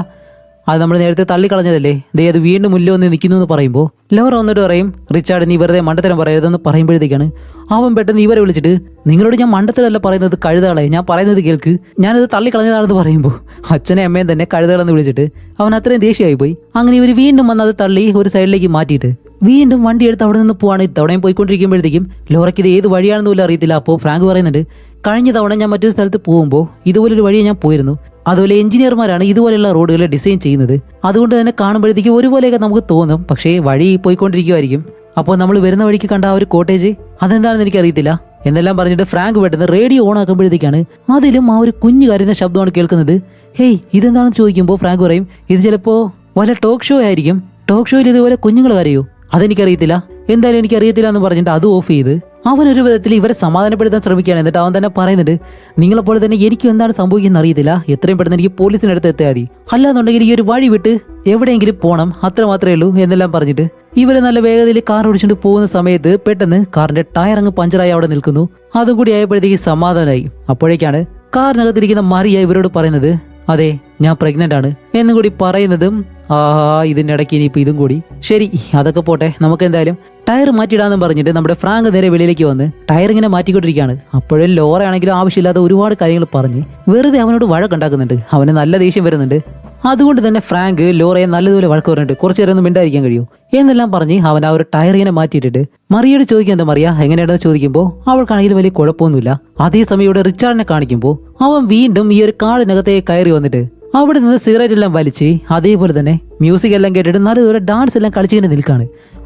അത് നമ്മൾ നേരത്തെ തള്ളിക്കളഞ്ഞതല്ലേ? ദേ അത് വീണ്ടും മുല്ല വന്ന് നിൽക്കുന്നു എന്ന് പറയുമ്പോൾ ലോറ വന്നിട്ട് പറയും റിച്ചാർഡ് നീ വെറുതെ മണ്ടത്തരം പറയരുതെന്ന് പറയുമ്പോഴത്തേക്കാണ് അവൻ പെട്ടെന്ന് ഇവരെ വിളിച്ചിട്ട് നിങ്ങളോട് ഞാൻ മണ്ടത്തരല്ല പറയുന്നത് കഴുതാളെ ഞാൻ പറയുന്നത് കേൾക്ക്. ഞാനത് തള്ളിക്കളഞ്ഞതാണെന്ന് പറയുമ്പോൾ അച്ഛനെ അമ്മയും തന്നെ കഴുതകളെന്ന് വിളിച്ചിട്ട് അവൻ അത്രയും ദേഷ്യമായി പോയി അങ്ങനെ ഇവർ വീണ്ടും വന്ന് അത് തള്ളി ഒരു സൈഡിലേക്ക് മാറ്റിയിട്ട് വീണ്ടും വണ്ടി എടുത്ത് അവിടെ നിന്ന് പോവാണ്. ഇത്തവണയും പോയിക്കൊണ്ടിരിക്കുമ്പോഴത്തേക്കും ലോറയ്ക്ക് ഇത് ഏത് വഴിയാണെന്ന് അറിയത്തില്ല. അപ്പോൾ ഫ്രാങ്ക് പറയുന്നുണ്ട് കഴിഞ്ഞ തവണ ഞാൻ മറ്റൊരു സ്ഥലത്ത് പോകുമ്പോൾ ഇതുപോലൊരു വഴിയെ ഞാൻ പോയിരുന്നു. അതുപോലെ എഞ്ചിനീയർമാരാണ് ഇതുപോലെയുള്ള റോഡുകൾ ഡിസൈൻ ചെയ്യുന്നത്. അതുകൊണ്ട് തന്നെ കാണുമ്പോഴത്തേക്ക് ഒരുപോലെയൊക്കെ നമുക്ക് തോന്നും. പക്ഷേ വഴി പോയിക്കൊണ്ടിരിക്കുമായിരിക്കും അപ്പോൾ നമ്മൾ വരുന്ന വഴിക്ക് കണ്ട ആ ഒരു കോട്ടേജ് അതെന്താണെന്ന് എനിക്കറിയത്തില്ല. എന്നെല്ലാം പറഞ്ഞിട്ട് ഫ്രാങ്ക് പെട്ടെന്ന് റേഡിയോ ഓൺ ആക്കുമ്പോഴത്തേക്കാണ് അതിലും ആ ഒരു കുഞ്ഞു കരുന്ന ശബ്ദമാണ് കേൾക്കുന്നത്. ഹേയ് ഇതെന്താണെന്ന് ചോദിക്കുമ്പോൾ ഫ്രാങ്ക് പറയും ഇത് ചിലപ്പോൾ വല്ല ടോക്ക് ഷോ ആയിരിക്കും. ടോക്ക് ഷോയിൽ ഇതുപോലെ കുഞ്ഞുങ്ങൾ കരയോ? അതെനിക്കറിയത്തില്ല. എന്തായാലും എനിക്കറിയത്തില്ല എന്ന് പറഞ്ഞിട്ട് അത് ഓഫ് ചെയ്ത് അവൻ ഒരു വിധത്തിൽ ഇവരെ സമാധാനപ്പെടുത്താൻ ശ്രമിക്കുകയാണ്. എന്നിട്ട് അവൻ തന്നെ പറയുന്നുണ്ട് നിങ്ങളെപ്പോലെ തന്നെ എനിക്കും എന്താണ് സംഭവിക്കുന്നത് അറിയത്തില്ല. എത്രയും പെട്ടെന്ന് എനിക്ക് പോലീസിനടുത്ത് എത്തിയാൽ മതി. അല്ലാന്നുണ്ടെങ്കിൽ ഈ ഒരു വഴി വിട്ട് എവിടെയെങ്കിലും പോകണം അത്ര മാത്രമേ ഉള്ളൂ എന്നെല്ലാം പറഞ്ഞിട്ട് ഇവർ നല്ല വേഗതയിൽ കാർ ഓടിച്ചുകൊണ്ട് പോകുന്ന സമയത്ത് പെട്ടെന്ന് കാറിന്റെ ടയർ അങ്ങ് പഞ്ചറായി അവിടെ നിൽക്കുന്നു. അതും കൂടി ആയപ്പോഴത്തേക്ക് സമാധാനമായി. അപ്പോഴേക്കാണ് കാറിനകത്തിരിക്കുന്ന മറിയ ഇവരോട് പറയുന്നത് അതെ ഞാൻ പ്രഗ്നന്റ് ആണ്. എന്നും കൂടി പറയുന്നതും ആഹാ ഇതിനിടയ്ക്ക് ഇടയ്ക്ക് ഇതും കൂടി. ശരി അതൊക്കെ പോട്ടെ നമുക്ക് എന്തായാലും ടയർ മാറ്റിയിടാന്നും പറഞ്ഞിട്ട് നമ്മുടെ ഫ്രാങ്ക് നേരെ വെളിയിലേക്ക് വന്ന് ടയർ ഇങ്ങനെ മാറ്റിക്കൊണ്ടിരിക്കുകയാണ്. അപ്പോഴും ലോറ ആണെങ്കിലും ആവശ്യമില്ലാത്ത ഒരുപാട് കാര്യങ്ങൾ പറഞ്ഞ് വെറുതെ അവനോട് വഴക്കുണ്ടാക്കുന്നുണ്ട്. അവന് നല്ല ദേഷ്യം വരുന്നുണ്ട്. അതുകൊണ്ട് തന്നെ ഫ്രാങ്ക് ലോറയെ നല്ലതുപോലെ വഴക്ക് പറഞ്ഞിട്ട് കുറച്ചു നേരം ഒന്നും മിണ്ടായിരിക്കാൻ കഴിയും. എന്നെല്ലാം പറഞ്ഞ് അവൻ ആ ഒരു ടയർ ഇങ്ങനെ മാറ്റിയിട്ടിട്ട് മറിയോട് ചോദിക്കാൻ എന്താ മറിയ എങ്ങനെയാണെന്ന് ചോദിക്കുമ്പോൾ അവൾക്കാണെങ്കിൽ വലിയ കുഴപ്പമൊന്നുമില്ല. അതേസമയം ഇവിടെ റിച്ചാർഡിനെ കാണിക്കുമ്പോൾ അവൻ വീണ്ടും ഈ ഒരു കാടിനകത്തേക്ക് കയറി വന്നിട്ട് അവിടെ നിന്ന് സിഗരറ്റ് എല്ലാം വലിച്ച് അതേപോലെ തന്നെ മ്യൂസിക് എല്ലാം കേട്ടിട്ട് നല്ലതുപോലെ ഡാൻസ് എല്ലാം കളിച്ചിങ്ങനെ നിൽക്കാണ്.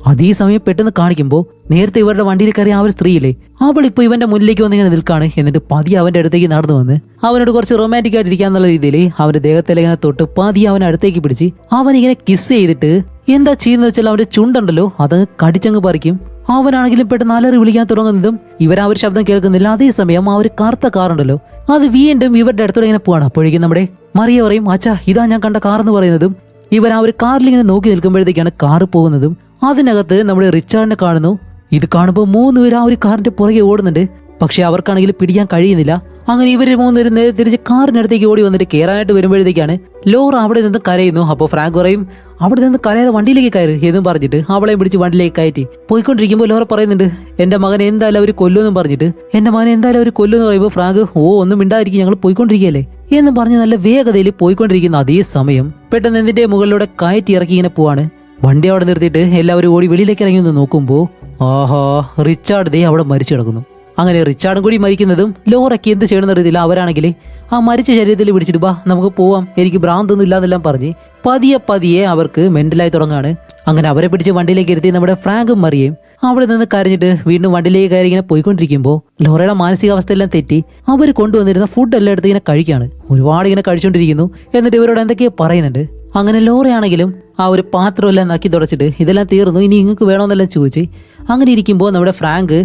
അതേ സമയം പെട്ടെന്ന് കാണിക്കുമ്പോൾ നേരത്തെ ഇവരുടെ വണ്ടിയിൽ കയറിയ ആ ഒരു സ്ത്രീയില്ലേ അവൾ ഇപ്പൊ ഇവന്റെ മുന്നിലേക്ക് വന്ന് ഇങ്ങനെ നിൽക്കാണ്. എന്നിട്ട് പതി അവന്റെ അടുത്തേക്ക് നടന്നു വന്ന് അവനോട് കുറച്ച് റൊമാന്റിക് ആയിട്ട് ഇരിക്കാന്നുള്ള രീതിയിൽ അവന്റെ ദേഹത്തിൽ ഇങ്ങനെ തൊട്ട് പതി അവൻ അടുത്തേക്ക് പിടിച്ച് അവൻ ഇങ്ങനെ കിസ് ചെയ്തിട്ട് എന്താ ചെയ്യുന്നത് വെച്ചാൽ അവന്റെ ചുണ്ടുണ്ടല്ലോ അത് കടിച്ചങ്ങ് പറിക്കും. അവനാണെങ്കിലും പെട്ടെന്ന് അലറി വിളിക്കാൻ തുടങ്ങുന്നതും ഇവർ ആ ഒരു ശബ്ദം കേൾക്കുന്നില്ല. അതേസമയം ആ ഒരു കറുത്ത കാറുണ്ടല്ലോ. അത് വീണ്ടും ഇവരുടെ അടുത്തോടെ ഇങ്ങനെ പോവാണ്. അപ്പോഴേക്കും നമ്മുടെ മറിയ പറയും അച്ഛാ ഇതാ ഞാൻ കണ്ട കാർ എന്ന് പറയുന്നതും ഇവർ ആ ഒരു കാറിൽ ഇങ്ങനെ നോക്കി നിൽക്കുമ്പോഴത്തേക്കാണ് കാറ് പോകുന്നതും അതിനകത്ത് നമ്മുടെ റിച്ചാർഡിനെ കാണുന്നു. ഇത് കാണുമ്പോൾ മൂന്ന് പേര് ആ ഒരു കാറിന്റെ പുറകെ ഓടുന്നുണ്ട്. പക്ഷെ അവർക്കാണെങ്കിൽ പിടിക്കാൻ കഴിയുന്നില്ല. അങ്ങനെ ഇവർ മൂന്നുപേരും നേരെ തിരിച്ച് കാറിനടുത്തേക്ക് ഓടി വന്നിട്ട് കയറാനായിട്ട് വരുമ്പോഴത്തേക്കാണ് ലോറ അവിടെ നിന്ന് കരയുന്നു. അപ്പോൾ ഫ്രാങ്ക് പറയും അവിടെ നിന്ന് കരയാതെ വണ്ടിയിലേക്ക് കയറി എന്നും പറഞ്ഞിട്ട് അവളെയും പിടിച്ച് വണ്ടിയിലേക്ക് കയറ്റി. പോയിക്കൊണ്ടിരിക്കുമ്പോൾ ലോറ പറയുന്നുണ്ട് എന്റെ മകൻ എന്തായാലും അവർ കൊല്ലുമെന്നും പറഞ്ഞിട്ട്. എന്റെ മകൻ എന്തായാലും അവർ കൊല്ലുമെന്ന് പറയുമ്പോൾ ഫ്രാങ്ക് ഓ ഒന്നും മിണ്ടായിരിക്കും ഞങ്ങൾ പോയിക്കൊണ്ടിരിക്കുകയല്ലേ? എന്ന് പറഞ്ഞ് നല്ല വേഗതയിൽ പോയിക്കൊണ്ടിരിക്കുന്ന അതേ സമയം പെട്ടെന്ന് എന്തിന്റെ മുകളിലൂടെ കയറ്റി ഇറക്കി ഇങ്ങനെ പോവാണ്. വണ്ടി അവിടെ നിർത്തിയിട്ട് എല്ലാവരും ഓടി വെളിയിലേക്ക് ഇറങ്ങി നിന്ന് നോക്കുമ്പോൾ ആഹാ റിച്ചാർഡ് ദേ അവിടെ മരിച്ചു കിടക്കുന്നു. അങ്ങനെ റിച്ചാർഡും കൂടി മരിക്കുന്നതും ലോറയ്ക്ക് എന്ത് ചെയ്യണമെന്ന് അറിയത്തില്ല. അവരാണെങ്കിൽ ആ മരിച്ച ശരീരത്തിൽ പിടിച്ചിട്ട് ബാ നമുക്ക് പോവാം. എനിക്ക് ഭ്രാന്തൊന്നും ഇല്ലാന്നെല്ലാം പറഞ്ഞ് പതിയെ പതിയെ അവർക്ക് മെന്റലായി തുടങ്ങാണ്. അങ്ങനെ അവരെ പിടിച്ച് വണ്ടിയിലേക്ക് ഇരുത്തി നമ്മുടെ ഫ്രാങ്കും മറിയും അവിടെ നിന്ന് കരഞ്ഞിട്ട് വീണ്ടും വണ്ടിയിലേക്ക് കയറി ഇങ്ങനെ പോയിക്കൊണ്ടിരിക്കുമ്പോൾ ലോറയുടെ മാനസികാവസ്ഥ എല്ലാം തെറ്റി അവർ കൊണ്ടുവന്നിരുന്ന ഫുഡ് എല്ലാം എടുത്ത് ഇങ്ങനെ കഴിക്കാണ്. ഒരുപാട് ഇങ്ങനെ കഴിച്ചുകൊണ്ടിരിക്കുന്നു എന്നിട്ട് ഇവരോട് എന്തൊക്കെയോ പറയുന്നുണ്ട്. അങ്ങനെ ലോറയാണെങ്കിലും ആ ഒരു പാത്രം എല്ലാം നക്കി തുടച്ചിട്ട് ഇതെല്ലാം തീർന്നു. ഇനി നിങ്ങൾക്ക് വേണമെന്നെല്ലാം ചോദിച്ച് അങ്ങനെ ഇരിക്കുമ്പോൾ നമ്മുടെ ഫ്രാങ്ക്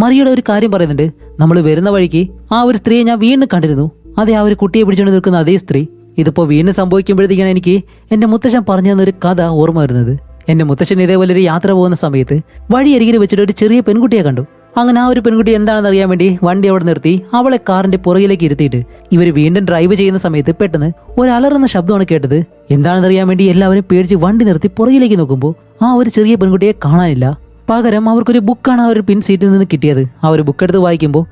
മറിയുടെ ഒരു കാര്യം പറയുന്നുണ്ട്. നമ്മൾ വരുന്ന വഴിക്ക് ആ ഒരു സ്ത്രീയെ ഞാൻ വീണ്ടും കണ്ടിരുന്നു. അതെ ആ ഒരു കുട്ടിയെ പിടിച്ചുകൊണ്ട് നിൽക്കുന്ന അതേ സ്ത്രീ. ഇതിപ്പോ വീണ്ടും സംഭവിക്കുമ്പോഴത്തേക്കാണ് എനിക്ക് എന്റെ മുത്തശ്ശൻ പറഞ്ഞു തന്നൊരു കഥ ഓർമ്മ വരുന്നത്. എന്റെ മുത്തശ്ശൻ ഇതേപോലെ ഒരു യാത്ര പോകുന്ന സമയത്ത് വഴിയരികിൽ വെച്ചിട്ട് ഒരു ചെറിയ പെൺകുട്ടിയെ കണ്ടു. അങ്ങനെ ആ ഒരു പെൺകുട്ടി എന്താണെന്ന് അറിയാൻ വേണ്ടി വണ്ടി അവിടെ നിർത്തി അവളെ കാറിന്റെ പുറകിലേക്ക് ഇരുത്തിയിട്ട് ഇവർ വീണ്ടും ഡ്രൈവ് ചെയ്യുന്ന സമയത്ത് പെട്ടെന്ന് ഒരു അലറുന്ന ശബ്ദമാണ് കേട്ടത്. എന്താണെന്ന് അറിയാൻ വേണ്ടി എല്ലാവരും പേടിച്ച് വണ്ടി നിർത്തി പുറകിലേക്ക് നോക്കുമ്പോൾ ആ ഒരു ചെറിയ പെൺകുട്ടിയെ കാണാനില്ല. പകരം അവർക്കൊരു ബുക്കാണ് ഒരു പിൻ സീറ്റിൽ നിന്ന് കിട്ടിയത്. ആ ഒരു ബുക്ക് എടുത്ത് വായിക്കുമ്പോൾ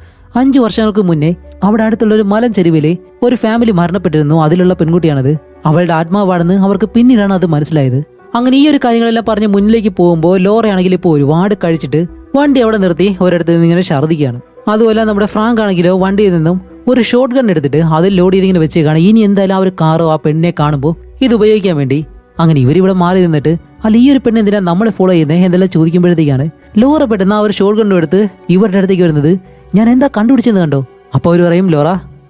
അഞ്ച് വർഷങ്ങൾക്ക് മുന്നേ അവിടെ അടുത്തുള്ള ഒരു മലം ചെരുവിലെ ഒരു ഫാമിലി മരണപ്പെട്ടിരുന്നു. അതിലുള്ള പെൺകുട്ടിയാണത്. അവളുടെ ആത്മാവാണെന്ന് അവർക്ക് പിന്നീടാണ് അത് മനസ്സിലായത്. അങ്ങനെ ഈ ഒരു കാര്യങ്ങളെല്ലാം പറഞ്ഞ് മുന്നിലേക്ക് പോകുമ്പോൾ ലോറയാണെങ്കിൽ ഇപ്പോൾ ഒരുപാട് കഴിച്ചിട്ട് വണ്ടി അവിടെ നിർത്തി ഒരിടത്ത് നിന്ന് ഇങ്ങനെ ഛർദ്ദിക്കുകയാണ് അതുപോലെ നമ്മുടെ ഫ്രാങ്ക് ആണെങ്കിലോ വണ്ടിയിൽ നിന്നും ഒരു ഷോട്ട് ഗൺ എടുത്തിട്ട് അതിൽ ലോഡ് ചെയ്ത് ഇങ്ങനെ വെച്ചേക്കാണ്. ഇനി എന്തായാലും ആ ഒരു കാറോ ആ പെണ്ണിനെ കാണുമ്പോൾ ഇത് ഉപയോഗിക്കാൻ വേണ്ടി. അങ്ങനെ ഇവരിവിടെ മാറി നിന്നിട്ട് അല്ല ഈ ഒരു പെണ്ണ് എന്തിനാ നമ്മളെ ഫോളോ ചെയ്യുന്നത് എന്തെല്ലാം ചോദിക്കുമ്പോഴത്തേക്കാണ്. ലോറ പെട്ടെന്ന് ആ ഒരു ഷോട്ട് കണ്ടു എടുത്ത് ഇവരുടെ അടുത്തേക്ക് വരുന്നത്. ഞാൻ എന്താ കണ്ടുപിടിച്ചെന്ന് കണ്ടോ? അപ്പോൾ അവർ പറയും ലോറ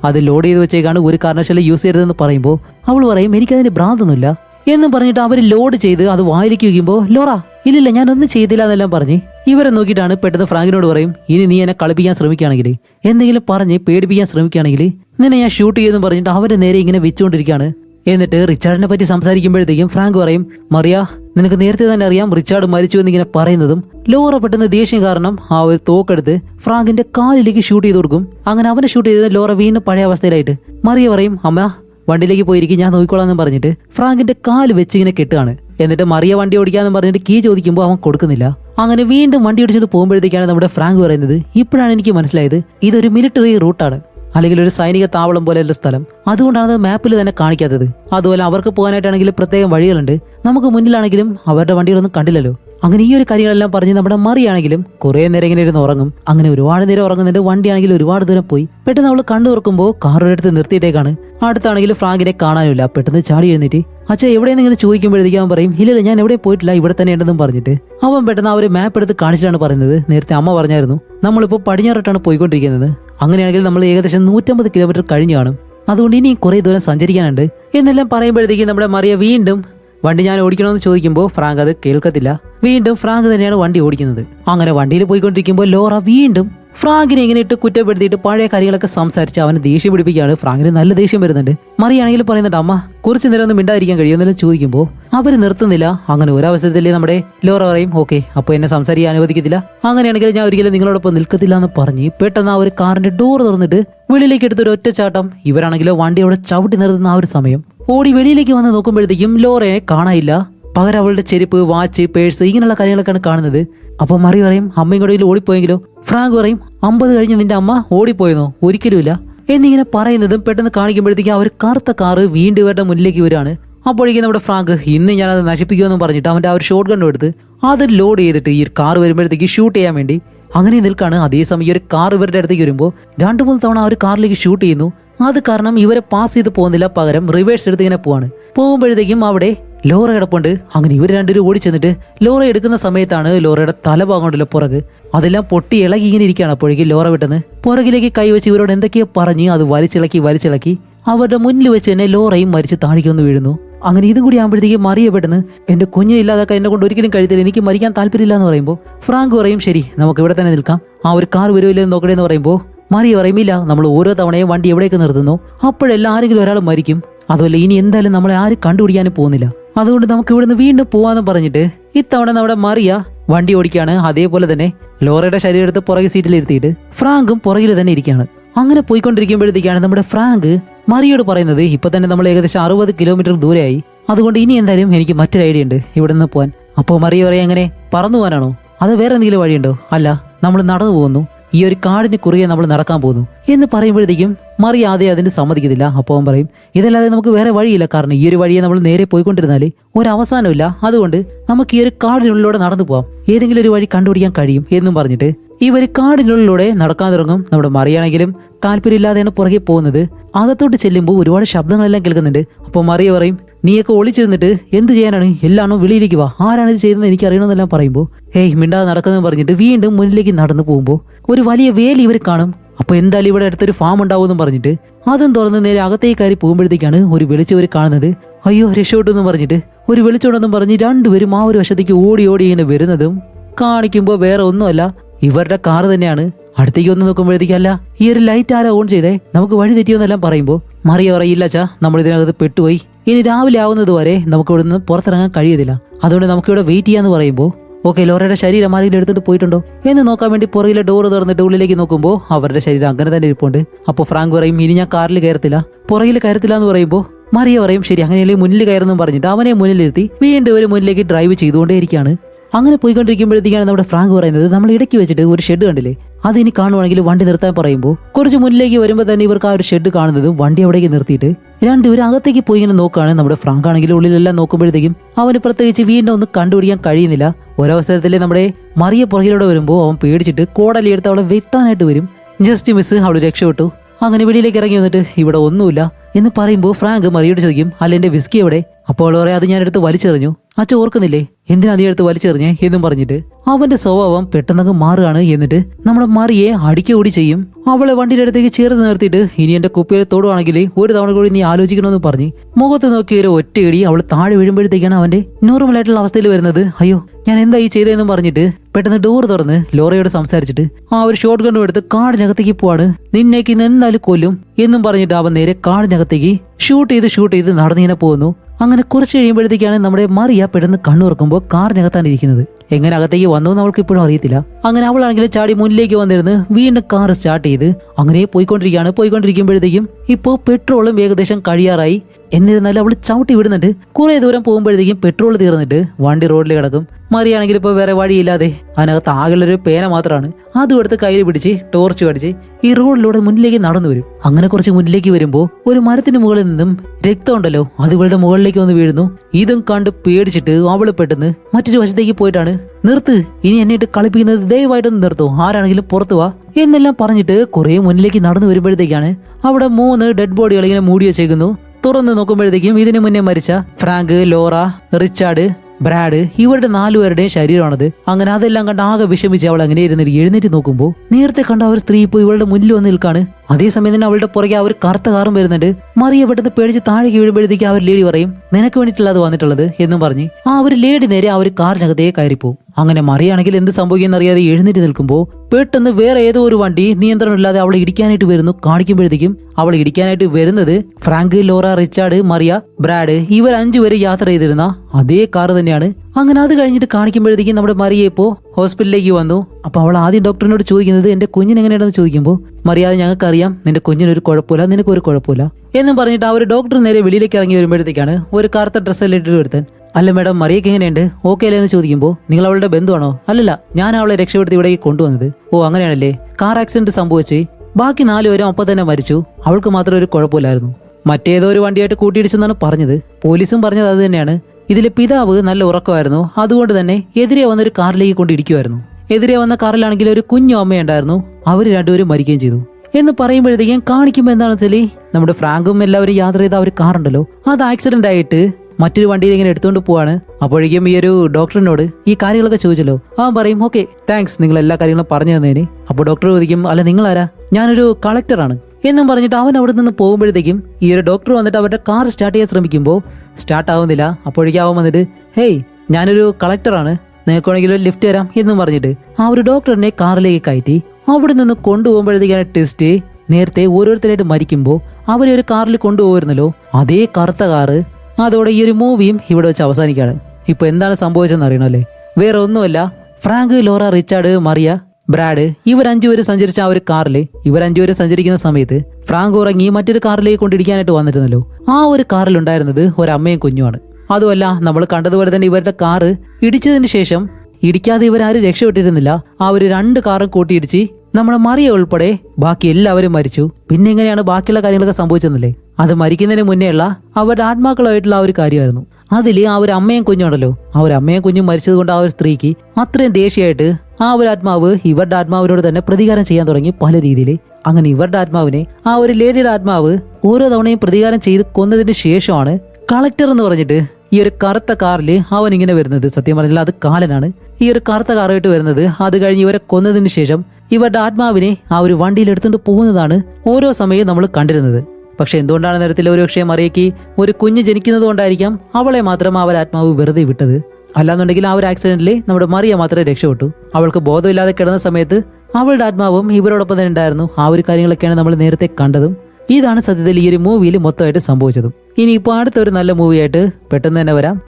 അത് ലോഡ് ചെയ്ത് വെച്ചേക്കാണ്. ഒരു കാരണവശാലും യൂസ് ചെയ്യരുതെന്ന് പറയുമ്പോൾ അവൾ പറയും എനിക്കതിന് ഭ്രാന്തൊന്നുമില്ല. എന്നും പറഞ്ഞിട്ട് അവർ ലോഡ് ചെയ്ത് അത് വായിലേക്ക് വയ്ക്കുമ്പോൾ ലോറ ഇല്ലില്ല ഞാനൊന്നും ചെയ്തില്ല എന്നെല്ലാം പറഞ്ഞ് ഇവരെ നോക്കിയിട്ടാണ് പെട്ടെന്ന് ഫ്രാങ്കിനോട് പറയും ഇനി നീ എന്നെ കളിപ്പിക്കാൻ ശ്രമിക്കുകയാണെങ്കിൽ എന്തെങ്കിലും പറഞ്ഞ് പേടിപ്പിക്കാൻ ശ്രമിക്കുകയാണെങ്കിൽ നിന്നെ ഞാൻ ഷൂട്ട് ചെയ്തെന്ന് പറഞ്ഞിട്ട് അവരെ നേരെ ഇങ്ങനെ വെച്ചുകൊണ്ടിരിക്കുകയാണ്. എന്നിട്ട് റിച്ചാർഡിനെ പറ്റി സംസാരിക്കുമ്പോഴത്തേക്കും ഫ്രാങ്ക് പറയും മറിയ നിനക്ക് നേരത്തെ തന്നെ അറിയാം റിച്ചാർഡ് മരിച്ചു എന്നിങ്ങനെ പറയുന്നതും ലോറ പെട്ടെന്ന് ദേഷ്യം കാരണം ആ ഒരു തോക്കെടുത്ത് ഫ്രാങ്കിന്റെ കാലിലേക്ക് ഷൂട്ട് ചെയ്ത് കൊടുക്കും. അങ്ങനെ അവനെ ഷൂട്ട് ചെയ്ത് ലോറ വീണ്ടും പഴയ അവസ്ഥയിലായിട്ട്. മറിയ പറയും അമ്മ വണ്ടിയിലേക്ക് പോയിരിക്കും ഞാൻ നോക്കിക്കോളാം എന്ന് പറഞ്ഞിട്ട് ഫ്രാങ്കിന്റെ കാൽ വെച്ച് ഇങ്ങനെ കെട്ടുകയാണ്. എന്നിട്ട് മറിയ വണ്ടി ഓടിക്കാന്ന് പറഞ്ഞിട്ട് കീ ചോദിക്കുമ്പോൾ അവൻ കൊടുക്കുന്നില്ല. അങ്ങനെ വീണ്ടും വണ്ടി ഓടിച്ചിട്ട് പോകുമ്പോഴത്തേക്കാണ് നമ്മുടെ ഫ്രാങ്ക് പറയുന്നത് ഇപ്പോഴാണ് എനിക്ക് മനസ്സിലായത് ഇതൊരു മിലിറ്ററി റൂട്ടാണ്. അല്ലെങ്കിൽ ഒരു സൈനിക താവളം പോലെയുള്ള സ്ഥലം. അതുകൊണ്ടാണ് അത് മാപ്പിൽ തന്നെ കാണിക്കാത്തത്. അതുപോലെ അവർക്ക് പോകാനായിട്ടാണെങ്കിൽ പ്രത്യേകം വഴികളുണ്ട്. നമുക്ക് മുന്നിലാണെങ്കിലും അവരുടെ വണ്ടികളൊന്നും കണ്ടില്ലല്ലോ. അങ്ങനെ ഈ ഒരു കാര്യങ്ങളെല്ലാം പറഞ്ഞ് നമ്മുടെ മറിയാണെങ്കിലും കുറേ നേരം ഇങ്ങനെ ഇരുന്ന് ഉറങ്ങും. അങ്ങനെ ഒരുപാട് നേരം ഉറങ്ങുന്നുണ്ട്. വണ്ടിയാണെങ്കിലും ഒരുപാട് ദൂരം പോയി. പെട്ടെന്ന് അവൾ കണ്ടു തുറക്കുമ്പോൾ കാറുടെ അടുത്ത് നിർത്തിയിട്ടേക്കാണ്. അടുത്താണെങ്കിൽ ഫ്രാങ്കിനെ കാണാനില്ല. പെട്ടെന്ന് ചാടി എഴുന്നേറ്റ്. അച്ഛാ ഇങ്ങനെ ചോദിക്കുമ്പോഴത്തേക്കും അവൻ പറയും? ഇല്ലല്ല ഞാൻ എവിടെ പോയിട്ടില്ല. ഇവിടെ തന്നെ ഉണ്ടെന്നും പറഞ്ഞിട്ട്. അവൻ പെട്ടെന്ന് ആ മാപ്പ് എടുത്ത് കാണിച്ചിട്ടാണ് പറയുന്നത് നേരത്തെ അമ്മ പറഞ്ഞായിരുന്നു. നമ്മളിപ്പോൾ പടിഞ്ഞാറോട്ടാണ് പോയിക്കൊണ്ടിരിക്കുന്നത്. അങ്ങനെയാണെങ്കിൽ നമ്മൾ ഏകദേശം നൂറ്റമ്പത് കിലോമീറ്റർ കഴിഞ്ഞു കാണും. അതുകൊണ്ട് ഇനി കുറേ ദൂരം സഞ്ചരിക്കാനുണ്ട്. എന്നെല്ലാം പറയുമ്പോഴത്തേക്കും നമ്മുടെ മറിയ വീണ്ടും വണ്ടി ഞാൻ ഓടിക്കണമെന്ന് ചോദിക്കുമ്പോൾ ഫ്രാങ്ക് അത് കേൾക്കത്തില്ല. വീണ്ടും ഫ്രാങ്ക് തന്നെയാണ് വണ്ടി ഓടിക്കുന്നത്. അങ്ങനെ വണ്ടിയിൽ പോയിക്കൊണ്ടിരിക്കുമ്പോൾ ലോറ വീണ്ടും ഫ്രാങ്കിനെ ഇങ്ങനെ ഇട്ട് കുറ്റപ്പെടുത്തിയിട്ട് പഴയ കാര്യങ്ങളൊക്കെ സംസാരിച്ച് അവനെ ദേഷ്യം പിടിപ്പിക്കുകയാണ്. ഫ്രാങ്കിന് നല്ല ദേഷ്യം വരുന്നുണ്ട്. മറിയാണെങ്കിൽ പറയുന്നുണ്ട് അമ്മ കുറച്ച് നേരം ഒന്നും മിണ്ടാതിരിക്കാൻ കഴിയുമെന്നെല്ലാം ചോദിക്കുമ്പോൾ അവർ നിർത്തുന്നില്ല. അങ്ങനെ ഒരവസരത്തിൽ നമ്മുടെ ലോറ പറയും ഓക്കെ അപ്പോൾ എന്നെ സംസാരിക്കാൻ അനുവദിക്കത്തില്ല. അങ്ങനെയാണെങ്കിൽ ഞാൻ ഒരിക്കലും നിങ്ങളോടൊപ്പം നിൽക്കത്തില്ല എന്ന് പറഞ്ഞ് പെട്ടെന്ന് ആ ഒരു കാറിന്റെ ഡോർ തുറന്നിട്ട് വെളിയിലേക്ക് എടുത്തൊരു ഒറ്റച്ചാട്ടം ഇവരാണെങ്കിലോ വണ്ടി അവിടെ ചവിട്ടി നിർത്തുന്ന ആ ഒരു സമയം. ഓടി വെളിയിലേക്ക് വന്ന് നോക്കുമ്പോഴത്തേക്കും ലോറയെ കാണാനില്ല. പകരം അവളുടെ ചെരുപ്പ് വാച്ച് പേഴ്സ് ഇങ്ങനെയുള്ള കാര്യങ്ങളൊക്കെയാണ് കാണുന്നത്. അപ്പൊ മറി പറയും അമ്മയും കൂടെ ഓടിപ്പോയെങ്കിലോ? ഫ്രാങ്ക് പറയും അമ്പത് കഴിഞ്ഞ് നിന്റെ അമ്മ ഓടിപ്പോയെന്നോ? ഒരിക്കലുമില്ല. എന്നിങ്ങനെ പറയുന്നതും പെട്ടെന്ന് കാണിക്കുമ്പോഴത്തേക്കും അവർ കറുത്ത കാറ് വീണ്ടും ഇവരുടെ മുന്നിലേക്ക് വരികയാണ്. അപ്പോഴേക്കും നമ്മുടെ ഫ്രാങ്ക് ഇന്ന് ഞാനത് നശിപ്പിക്കുമെന്ന് പറഞ്ഞിട്ട് അവന്റെ ആ ഒരു ഷോട്ട് ഗണ്ണും എടുത്ത് അത് ലോഡ് ചെയ്തിട്ട് ഈ കാർ വരുമ്പോഴത്തേക്ക് ഷൂട്ട് ചെയ്യാൻ വേണ്ടി അങ്ങനെ നിൽക്കാണ്. അതേസമയം ഈ ഒരു കാർ ഇവരുടെ അടുത്തേക്ക് വരുമ്പോൾ രണ്ടു മൂന്ന് തവണ ആ ഒരു കാറിലേക്ക് ഷൂട്ട് ചെയ്യുന്നു. അത് കാരണം ഇവരെ പാസ് ചെയ്ത് പോകുന്നില്ല. പകരം റിവേഴ്സ് എടുത്ത് ഇങ്ങനെ പോവാണ്. പോകുമ്പോഴത്തേക്കും അവിടെ ലോറ കിടപ്പുണ്ട്. അങ്ങനെ ഇവർ രണ്ടുപേരും ഓടി ചെന്നിട്ട് ലോറ എടുക്കുന്ന സമയത്താണ് ലോറയുടെ തലഭാഗം ഉണ്ടല്ലോ പുറക്. അതെല്ലാം പൊട്ടി ഇളകി ഇങ്ങനെ ഇരിക്കുകയാണ് അപ്പോഴേക്കും ലോറ വിട്ടെന്ന് പുറകിലേക്ക് കൈവച്ച് ഇവരോട് എന്തൊക്കെയോ പറഞ്ഞ് അത് വലിച്ചിളക്കി വലിച്ചിളക്കി അവരുടെ മുന്നിൽ വെച്ച് തന്നെ ലോറയും മരിച്ച് താഴേക്ക് വന്ന് വീഴുന്നു. അങ്ങനെ ഇതും കൂടി ആകുമ്പോഴത്തേക്ക് മറിയ പെട്ടെന്ന് എന്റെ കുഞ്ഞിനെ എന്നെ കൊണ്ട് ഒരിക്കലും കഴിയത്തില്ല. എനിക്ക് മരിക്കാൻ താല്പര്യമില്ല എന്ന് പറയുമ്പോൾ ഫ്രാങ്ക് പറയും ശരി നമുക്ക് ഇവിടെ തന്നെ നിൽക്കാം. ആ ഒരു കാർ വരുമില്ലെന്ന് നോക്കണേന്ന് പറയുമ്പോൾ മറിയ പറയും ഇല്ല നമ്മൾ ഓരോ തവണയും വണ്ടി എവിടേക്ക് നിർത്തുന്നു? അപ്പോഴെല്ലാം ആരെങ്കിലും ഒരാൾ മരിക്കും. അതുമല്ല ഇനി എന്തായാലും നമ്മളെ ആരും കണ്ടുപിടിക്കാനും പോകുന്നില്ല. അതുകൊണ്ട് നമുക്ക് ഇവിടുന്ന് വീണ്ടും പോവാന്ന് പറഞ്ഞിട്ട് ഇത്തവണ നമ്മുടെ മറിയ വണ്ടി ഓടിക്കാണ്. അതേപോലെ തന്നെ ലോറയുടെ ശരീരം എടുത്ത് പുറകെ സീറ്റിൽ ഇരുത്തിയിട്ട് ഫ്രാങ്കും പുറകിൽ തന്നെ ഇരിക്കുകയാണ്. അങ്ങനെ പോയിക്കൊണ്ടിരിക്കുമ്പോഴത്തേക്കാണ് നമ്മുടെ ഫ്രാങ്ക് മറിയോട് പറയുന്നത് ഇപ്പൊ തന്നെ നമ്മൾ ഏകദേശം അറുപത് കിലോമീറ്റർ ദൂരെയായി. അതുകൊണ്ട് ഇനി എന്തായാലും എനിക്ക് മറ്റൊരു ഐഡിയ ഉണ്ട് ഇവിടെ നിന്ന് പോകാൻ അപ്പോൾ മറിയ പറയാ എങ്ങനെ? പറന്നു പോകാനാണോ? അത് വേറെ എന്തെങ്കിലും വഴിയുണ്ടോ? അല്ല നമ്മൾ നടന്നു പോകുന്നു. ഈ ഒരു കാടിന് കുറുകെ നമ്മൾ നടക്കാൻ പോകുന്നു എന്ന് പറയുമ്പോഴത്തേക്കും മറി ആദ്യം അതിന് സമ്മതിക്കത്തില്ല. അപ്പോൾ അവൻ പറയും ഇതല്ലാതെ നമുക്ക് വേറെ വഴിയില്ല. കാരണം ഈ ഒരു വഴിയെ നമ്മൾ നേരെ പോയിക്കൊണ്ടിരുന്നാൽ ഒരു അവസാനമില്ല അതുകൊണ്ട് നമുക്ക് ഈ ഒരു കാടിനുള്ളിലൂടെ നടന്നു പോവാം. ഏതെങ്കിലും ഒരു വഴി കണ്ടുപിടിക്കാൻ കഴിയും എന്നും പറഞ്ഞിട്ട് ഈ ഒരു കാടിനുള്ളിലൂടെ നടക്കാൻ തുടങ്ങും. നമ്മുടെ മറിയാണെങ്കിലും താല്പര്യമില്ലാതെയാണ് പുറകെ പോകുന്നത്. അകത്തോട്ട് ചെല്ലുമ്പോൾ ഒരുപാട് ശബ്ദങ്ങളെല്ലാം കേൾക്കുന്നുണ്ട്. അപ്പോൾ മറിയ പറയും നീയൊക്കെ ഒളിച്ചിരുന്നിട്ട് എന്ത് ചെയ്യാനാണ്? എല്ലാണോ വെളിയിലേക്ക് വാ. ആരാണ് ഇത് ചെയ്തതെന്ന് എനിക്ക് അറിയണമെന്നെല്ലാം പറയുമ്പോൾ ഹേയ് മിണ്ടാതെ നടക്കുന്നതെന്ന് പറഞ്ഞിട്ട് വീണ്ടും മുന്നിലേക്ക് നടന്നു പോകുമ്പോൾ ഒരു വലിയ വേലി ഇവർ കാണും. അപ്പോൾ എന്തായാലും ഇവിടെ അടുത്തൊരു ഫാം ഉണ്ടാവുമെന്ന് പറഞ്ഞിട്ട് അതും തുറന്ന് നേരെ അകത്തേക്ക് കയറി പോകുമ്പോഴത്തേക്കാണ് ഒരു വെളിച്ചം ഇവർ കാണുന്നത്. അയ്യോ രക്ഷപ്പെട്ടെന്നും പറഞ്ഞിട്ട് ഒരു വെളിച്ചോണ്ടെന്ന് പറഞ്ഞ് രണ്ടുപേരും ആ ഒരു വശത്തേക്ക് ഓടി ഓടി ഇങ്ങനെ വരുന്നതും കാണിക്കുമ്പോൾ വേറെ ഒന്നുമല്ല. ഇവരുടെ കാറ് തന്നെയാണ്. അടുത്തേക്ക് ഒന്ന് നോക്കുമ്പോഴത്തേക്കല്ല ഈ ഒരു ലൈറ്റ് ആരാ ഓൺ ചെയ്തേ? നമുക്ക് വഴി തെറ്റിയോന്നെല്ലാം പറയുമ്പോൾ മറിയ പറയില്ല ചാ നമ്മൾ ഇതിനകത്ത് പെട്ടുപോയി. ഇനി രാവിലെ ആവുന്നത് വരെ നമുക്ക് ഇവിടെ നിന്ന് പുറത്തിറങ്ങാൻ കഴിയത്തില്ല അതുകൊണ്ട് നമുക്ക് ഇവിടെ വെയിറ്റ് ചെയ്യാന്ന് പറയുമ്പോൾ ഓക്കെ ലോറയുടെ ശരീരം ആരെങ്കിലും എടുത്തിട്ട് പോയിട്ടുണ്ടോ? എന്ന് നോക്കാൻ വേണ്ടി പുറകിലെ ഡോർ തുറന്നിട്ട് ഉള്ളിലേക്ക് നോക്കുമ്പോൾ അവരുടെ ശരീരം അങ്ങനെ തന്നെ ഇരിപ്പുണ്ട്. അപ്പോൾ ഫ്രാങ്ക് പറയും ഇനി ഞാൻ കാറിൽ കയറത്തില്ല. പുറകിൽ കയറത്തില്ല എന്ന് പറയുമ്പോൾ മറിയ പറയും ശരി അങ്ങനെയല്ലേ മുന്നിൽ കയറുന്നു പറഞ്ഞിട്ട് അവനെ മുന്നിലിരുത്തി വീണ്ടും ഒരു മുന്നിലേക്ക് ഡ്രൈവ് ചെയ്തുകൊണ്ടേയിരിക്കുകയാണ് അങ്ങനെ പോയിക്കൊണ്ടിരിക്കുമ്പോഴത്തേക്കാണ് നമ്മുടെ ഫ്രാങ്ക് പറയുന്നത്. നമ്മൾ ഇടയ്ക്ക് വെച്ചിട്ട് ഒരു ഷെഡ് കണ്ടില്ലേ? അത് ഇനി കാണുവാണെങ്കിൽ വണ്ടി നിർത്താൻ പറയുമ്പോൾ കുറച്ച് മുന്നിലേക്ക് വരുമ്പോൾ തന്നെ ഇവർക്ക് ആ ഒരു ഷെഡ് കാണുന്നതും വണ്ടി അവിടേക്ക് നിർത്തിയിട്ട് രണ്ടുപേരും അകത്തേക്ക് പോയി ഇങ്ങനെ നോക്കുകയാണ് നമ്മുടെ ഫ്രാങ്ക്. ആണെങ്കിൽ ഉള്ളിലെല്ലാം നോക്കുമ്പോഴത്തേക്കും അവന് പ്രത്യേകിച്ച് വീണ്ടും ഒന്നും കണ്ടുപിടിക്കാൻ കഴിയുന്നില്ല. ഒരവസരത്തിൽ നമ്മുടെ മറിയ പുറകിലൂടെ വരുമ്പോൾ അവൻ പേടിച്ചിട്ട് കോടലി എടുത്ത് അവളെ വെട്ടാനായിട്ട് വരും. ജസ്റ്റ് മിസ് അവൾ രക്ഷപ്പെട്ടു. അങ്ങനെ വെളിയിലേക്ക് ഇറങ്ങി വന്നിട്ട് ഇവിടെ ഒന്നുമില്ല എന്ന് പറയുമ്പോൾ ഫ്രാങ്ക് മറിയോട് ചോദിക്കും അല്ല എന്റെ വിസ്കി എവിടെ? അപ്പോൾ അവൾ പറയാം അത് ഞാൻ എടുത്ത് വലിച്ചെറിഞ്ഞു. അച്ഛൻ ഓർക്കുന്നില്ലേ? എന്തിനാ നീ എടുത്ത് വലിച്ചെറിഞ്ഞേ എന്നും പറഞ്ഞിട്ട്? അവന്റെ സ്വഭാവം പെട്ടെന്നങ്ങ് മാറുകയാണ് എന്നിട്ട് നമ്മുടെ മറിയെ അടിക്കുകൂടി ചെയ്യും. അവളെ വണ്ടിയുടെ അടുത്തേക്ക് ചേർന്ന് നിർത്തിയിട്ട് ഇനി എന്റെ കുപ്പിയിൽ തൊടുവാണെങ്കിൽ ഒരു തവണ കൂടി നീ ആലോചിക്കണമെന്ന് പറഞ്ഞ് മുഖത്ത് നോക്കി ഒരു ഒറ്റയടി അവൾ താഴെ വീഴുമ്പോഴത്തേക്കാണ് അവന്റെ നോർമൽ ആയിട്ടുള്ള അവസ്ഥയിൽ വരുന്നത്. അയ്യോ ഞാൻ എന്താ ഈ ചെയ്തതെന്ന് പറഞ്ഞിട്ട് പെട്ടെന്ന് ഡോർ തുറന്ന് ലോറയോട് സംസാരിച്ചിട്ട് ആ ഒരു ഷോട്ട് ഗണ്ണും എടുത്ത് കാടിനകത്തേക്ക് പോവാണ്. നിന്നേക്ക് ഇന്ന് എന്തായാലും കൊല്ലും എന്നും പറഞ്ഞിട്ട് അവൻ നേരെ കാടിനകത്തേക്ക് ഷൂട്ട് ചെയ്ത് ഷൂട്ട് ചെയ്ത് നടന്നിങ്ങനെ പോകുന്നു. അങ്ങനെ കുറച്ച് കഴിയുമ്പോഴത്തേക്കാണ് നമ്മുടെ മറിയ പെട്ടെന്ന് കണ്ണുറക്കുമ്പോൾ കാറിനകത്താണ് ഇരിക്കുന്നത്. എങ്ങനെ അകത്തേക്ക് വന്നു എന്ന് അവൾക്ക് ഇപ്പോഴും അറിയത്തില്ല. അങ്ങനെ അവളാണെങ്കിൽ ചാടി മുന്നിലേക്ക് വന്നിരുന്ന് വീണ്ടും കാർ സ്റ്റാർട്ട് ചെയ്ത് അങ്ങനെ പോയിക്കൊണ്ടിരിക്കുകയാണ്. പോയിക്കൊണ്ടിരിക്കുമ്പോഴത്തേക്കും ഇപ്പോൾ പെട്രോളും ഏകദേശം കഴിയാറായി. എന്നിരുന്നാലും അവൾ ചവിട്ടി വിടുന്നുണ്ട്. കുറെ ദൂരം പോകുമ്പോഴത്തേക്കും പെട്രോൾ തീർന്നിട്ട് വണ്ടി റോഡിൽ കിടക്കും. മറിയാണെങ്കിൽ ഇപ്പോൾ വേറെ വഴിയില്ലാതെ അതിനകത്ത് ആകെയുള്ളൊരു പേന മാത്രമാണ്. അതും എടുത്ത് കയ്യിൽ പിടിച്ച് ടോർച്ച് കടിച്ച് ഈ റോഡിലൂടെ മുന്നിലേക്ക് നടന്നു വരും. അങ്ങനെ കുറച്ച് മുന്നിലേക്ക് വരുമ്പോൾ ഒരു മരത്തിന് മുകളിൽ നിന്നും രക്തം ഉണ്ടല്ലോ അത് ഇവളുടെ മുകളിലേക്ക് വന്ന് വീഴുന്നു. ഇതും കണ്ട് പേടിച്ചിട്ട് അവൾ പെട്ടെന്ന് മറ്റൊരു വശത്തേക്ക് പോയിട്ടാണ് നിർത്ത്. ഇനി എന്നെ ഇട്ട് കളിപ്പിക്കുന്നത് ദയവായിട്ടൊന്ന് നിർത്തോ. ആരാണെങ്കിലും പുറത്തു വാ. എന്നെല്ലാം പറഞ്ഞിട്ട് കുറെ മുന്നിലേക്ക് നടന്നു വരുമ്പോഴത്തേക്കാണ് അവിടെ മൂന്ന് ഡെഡ് ബോഡികൾ ഇങ്ങനെ മൂടി വെച്ചേക്കുന്നു. തുറന്ന് നോക്കുമ്പോഴത്തേക്കും ഇതിനു മുന്നേ മരിച്ച ഫ്രാങ്ക് ലോറ റിച്ചാർഡ് ബ്രാഡ് ഇവരുടെ നാലുപേരുടെയും ശരീരമാണത്. അങ്ങനെ അതെല്ലാം കണ്ട് ആകെ വിഷമിച്ച് അവൾ അങ്ങനെ ഇരുന്നിട്ട് എഴുന്നേറ്റ് നോക്കുമ്പോൾ നേരത്തെ കണ്ട ഒരു സ്ത്രീ ഇപ്പോൾ ഇവളുടെ മുന്നിൽ വന്ന് നിൽക്കാണ്. അതേസമയം തന്നെ അവളുടെ പുറകെ ആ ഒരു കറുത്ത കാറും വരുന്നുണ്ട്. മറിയ പെട്ടെന്ന് പേടിച്ച് താഴേക്ക് വീഴുമ്പോഴത്തേക്ക് ആ ഒരു ലേഡി പറയും നിനക്ക് വേണ്ടിയിട്ടല്ല അത് വന്നിട്ടുള്ളത്? എന്നും പറഞ്ഞ് ആ ഒരു ലേഡി നേരെ ആ ഒരു കാറിനകത്തേക്ക് കയറിപ്പോവും. അങ്ങനെ മറിയാണെങ്കിൽ എന്ത് സംഭവിക്കുമെന്ന് അറിയാതെ എഴുന്നേറ്റ് നിൽക്കുമ്പോൾ പെട്ടെന്ന് വേറെ ഏതോ ഒരു വണ്ടി നിയന്ത്രണമില്ലാതെ അവളെ ഇടിക്കാനായിട്ട് വരുന്നു. കാണിക്കുമ്പോഴത്തേക്കും അവളെ ഇടിക്കാനായിട്ട് വരുന്നത് Frank Laura Richard Maria Brad ഇവർ അഞ്ചുപേരെ യാത്ര ചെയ്തിരുന്ന അതേ കാർ തന്നെയാണ്. അങ്ങനെ അത് കഴിഞ്ഞിട്ട് കാണിക്കുമ്പോഴത്തേക്കും നമ്മുടെ മറിയ ഇപ്പോൾ ഹോസ്പിറ്റലിലേക്ക് വന്നു. അപ്പോൾ അവൾ ആദ്യം ഡോക്ടറിനോട് ചോദിക്കുന്നത് എന്റെ കുഞ്ഞിന് എങ്ങനെയാണെന്ന് ചോദിക്കുമ്പോൾ മറിയാതെ ഞങ്ങൾക്കറിയാം നിന്റെ കുഞ്ഞിനൊരു കുഴപ്പമില്ല നിനക്ക് ഒരു കുഴപ്പമില്ല. എന്നും പറഞ്ഞിട്ട് ആ ഒരു ഡോക്ടർ നേരെ വെളിയിലേക്ക് ഇറങ്ങി വരുമ്പോഴത്തേക്കാണ് ഒരു കറുത്ത ഡ്രസ്സ് ഇട്ടിട്ട് ഒരുത്തൻ. അല്ല മേഡം മറിയക്ക് എങ്ങനെയുണ്ട്? ഓക്കെ അല്ലേ എന്ന് ചോദിക്കുമ്പോൾ നിങ്ങൾ അവളുടെ ബന്ധുവാണോ? അല്ലല്ല ഞാൻ അവളെ രക്ഷപ്പെടുത്തി ഇവിടെ കൊണ്ടുവന്നത്. ഓ അങ്ങനെയാണല്ലേ. കാർ ആക്സിഡന്റ് സംഭവിച്ച് ബാക്കി നാലുപേരും അപ്പം തന്നെ മരിച്ചു. അവൾക്ക് മാത്രം ഒരു കുഴപ്പമില്ലായിരുന്നു. മറ്റേതോ ഒരു വണ്ടിയായിട്ട് കൂട്ടിയിടിച്ചെന്നാണ് പറഞ്ഞത്. പോലീസും പറഞ്ഞത് അത് തന്നെയാണ്. ഇതിലെ പിതാവ് നല്ല ഉറക്കമായിരുന്നു. അതുകൊണ്ട് തന്നെ എതിരെ വന്ന ഒരു കാറിലേക്ക് കൊണ്ട് ഇടിക്കുമായിരുന്നു എതിരെ വന്ന കാറിലാണെങ്കിൽ ഒരു കുഞ്ഞു അമ്മയുണ്ടായിരുന്നു. അവർ രണ്ടുപേരും മരിക്കുകയും ചെയ്തു. എന്ന് പറയുമ്പോഴത്തേക്കും കാണിക്കുമ്പോൾ എന്താണെന്ന് വെച്ചാൽ നമ്മുടെ ഫ്രാങ്കും എല്ലാവരും യാത്ര ചെയ്ത ഒരു കാറുണ്ടല്ലോ. അത് ആക്സിഡന്റ് ആയിട്ട് മറ്റൊരു വണ്ടിയിൽ ഇങ്ങനെ എടുത്തുകൊണ്ട് പോവാണ്. അപ്പോഴേക്കും ഈ ഒരു ഡോക്ടറിനോട് ഈ കാര്യങ്ങളൊക്കെ ചോദിച്ചല്ലോ. അവൻ പറയും ഓക്കെ താങ്ക്സ് നിങ്ങൾ എല്ലാ കാര്യങ്ങളും പറഞ്ഞു തന്നതിന് അപ്പോൾ ഡോക്ടർ ചോദിക്കും അല്ല നിങ്ങളാരാ? ഞാനൊരു കളക്ടറാണ് എന്നും പറഞ്ഞിട്ട് അവൻ അവിടെ നിന്ന് പോകുമ്പോഴത്തേക്കും ഈ ഒരു ഡോക്ടർ വന്നിട്ട് അവരുടെ കാർ സ്റ്റാർട്ട് ചെയ്യാൻ ശ്രമിക്കുമ്പോൾ സ്റ്റാർട്ട് ആവുന്നില്ല. അപ്പോഴേക്കും അവൻ വന്നിട്ട് ഹേയ് ഞാനൊരു കളക്ടറാണ് നിനക്കാണെങ്കിൽ ലിഫ്റ്റ് തരാം എന്നും പറഞ്ഞിട്ട് ആ ഒരു ഡോക്ടറിനെ കാറിലേക്ക് കയറ്റി അവിടെ നിന്ന് കൊണ്ടുപോകുമ്പോഴത്തേക്കാണ് ടെസ്റ്റ് നേരത്തെ ഓരോരുത്തരായിട്ട് മരിക്കുമ്പോൾ അവരെ ഒരു കാറിൽ കൊണ്ടുപോയിരുന്നല്ലോ അതേ കറുത്ത കാറ് അതോടെ ഈ ഒരു മൂവിയും ഇവിടെ വെച്ച് അവസാനിക്കുകയാണ്. ഇപ്പൊ എന്താണ് സംഭവിച്ചതെന്ന് അറിയണമല്ലേ? വേറെ ഒന്നുമല്ല. Frank Laura Richard Maria Brad ഇവർ അഞ്ചുപേര് സഞ്ചരിച്ച ആ ഒരു കാറിൽ ഇവർ അഞ്ചുപേര് സഞ്ചരിക്കുന്ന സമയത്ത് ഫ്രാങ്ക് ഉറങ്ങി മറ്റൊരു കാറിലേക്ക് കൊണ്ടിരിക്കാനായിട്ട് വന്നിരുന്നല്ലോ. ആ ഒരു കാറിൽ ഉണ്ടായിരുന്നത് ഒരമ്മയും കുഞ്ഞുമാണ്. അതുമല്ല നമ്മൾ കണ്ടതുപോലെ തന്നെ ഇവരുടെ കാറ് ഇടിച്ചതിന് ശേഷം ഇടിക്കാതെ ഇവരാരും രക്ഷപ്പെട്ടിരുന്നില്ല. ആ ഒരു രണ്ട് കാറും കൂട്ടിയിടിച്ച് നമ്മളെ മറിയ ഉൾപ്പെടെ ബാക്കി എല്ലാവരും മരിച്ചു. പിന്നെ എങ്ങനെയാണ് ബാക്കിയുള്ള കാര്യങ്ങളൊക്കെ സംഭവിച്ചെന്നല്ലേ അത് മരിക്കുന്നതിന് മുന്നേ ഉള്ള അവരുടെ ആത്മാക്കളായിട്ടുള്ള ആ ഒരു കാര്യമായിരുന്നു. അതിൽ ആ ഒരു അമ്മയും കുഞ്ഞുണ്ടല്ലോ ആ ഒരു അമ്മയും കുഞ്ഞും മരിച്ചത് കൊണ്ട് ആ ഒരു സ്ത്രീക്ക് അത്രയും ദേഷ്യമായിട്ട് ആ ഒരു ആത്മാവ് ഇവരുടെ ആത്മാവിനോട് തന്നെ പ്രതികാരം ചെയ്യാൻ തുടങ്ങി പല രീതിയിൽ അങ്ങനെ ഇവരുടെ ആത്മാവിനെ ആ ഒരു ലേഡിയുടെ ആത്മാവ് ഓരോ തവണയും പ്രതികാരം ചെയ്ത് കൊന്നതിന് ശേഷമാണ് കളക്ടർ എന്ന് പറഞ്ഞിട്ട് ഈ ഒരു കറുത്ത കാറിൽ അവൻ ഇങ്ങനെ വരുന്നത്. സത്യം പറഞ്ഞാൽ അത് കാലനാണ്. ഈ ഒരു കറുത്ത കാറായിട്ട് വരുന്നത്. അത് കഴിഞ്ഞ് ഇവരെ കൊന്നതിന് ശേഷം ഇവരുടെ ആത്മാവിനെ ആ ഒരു വണ്ടിയിൽ എടുത്തുകൊണ്ട് പോകുന്നതാണ് ഓരോ സമയവും നമ്മൾ കണ്ടിരുന്നത്. പക്ഷെ എന്തുകൊണ്ടാണ് നേരത്തിൽ ഒരു പക്ഷേ മറിയയ്ക്ക് ഒരു കുഞ്ഞ് ജനിക്കുന്നത് കൊണ്ടായിരിക്കാം അവളെ മാത്രം അവൾ ആത്മാവ് വെറുതെ വിട്ടത്? അല്ലാന്നുണ്ടെങ്കിൽ ആ ഒരു ആക്സിഡന്റിൽ നമ്മുടെ മറിയ മാത്രമേ രക്ഷപ്പെട്ടു. അവൾക്ക് ബോധമില്ലാതെ കിടന്ന സമയത്ത് അവളുടെ ആത്മാവും ഇവരോടൊപ്പം തന്നെ ഉണ്ടായിരുന്നു. ആ ഒരു കാര്യങ്ങളൊക്കെയാണ് നമ്മൾ നേരത്തെ കണ്ടതും. ഇതാണ് സത്യത്തിൽ ഈ ഒരു മൂവിയിൽ മൊത്തമായിട്ട് സംഭവിച്ചതും. ഇനി ഇപ്പോൾ അടുത്ത ഒരു നല്ല മൂവിയായിട്ട് പെട്ടെന്ന് തന്നെ വരാം.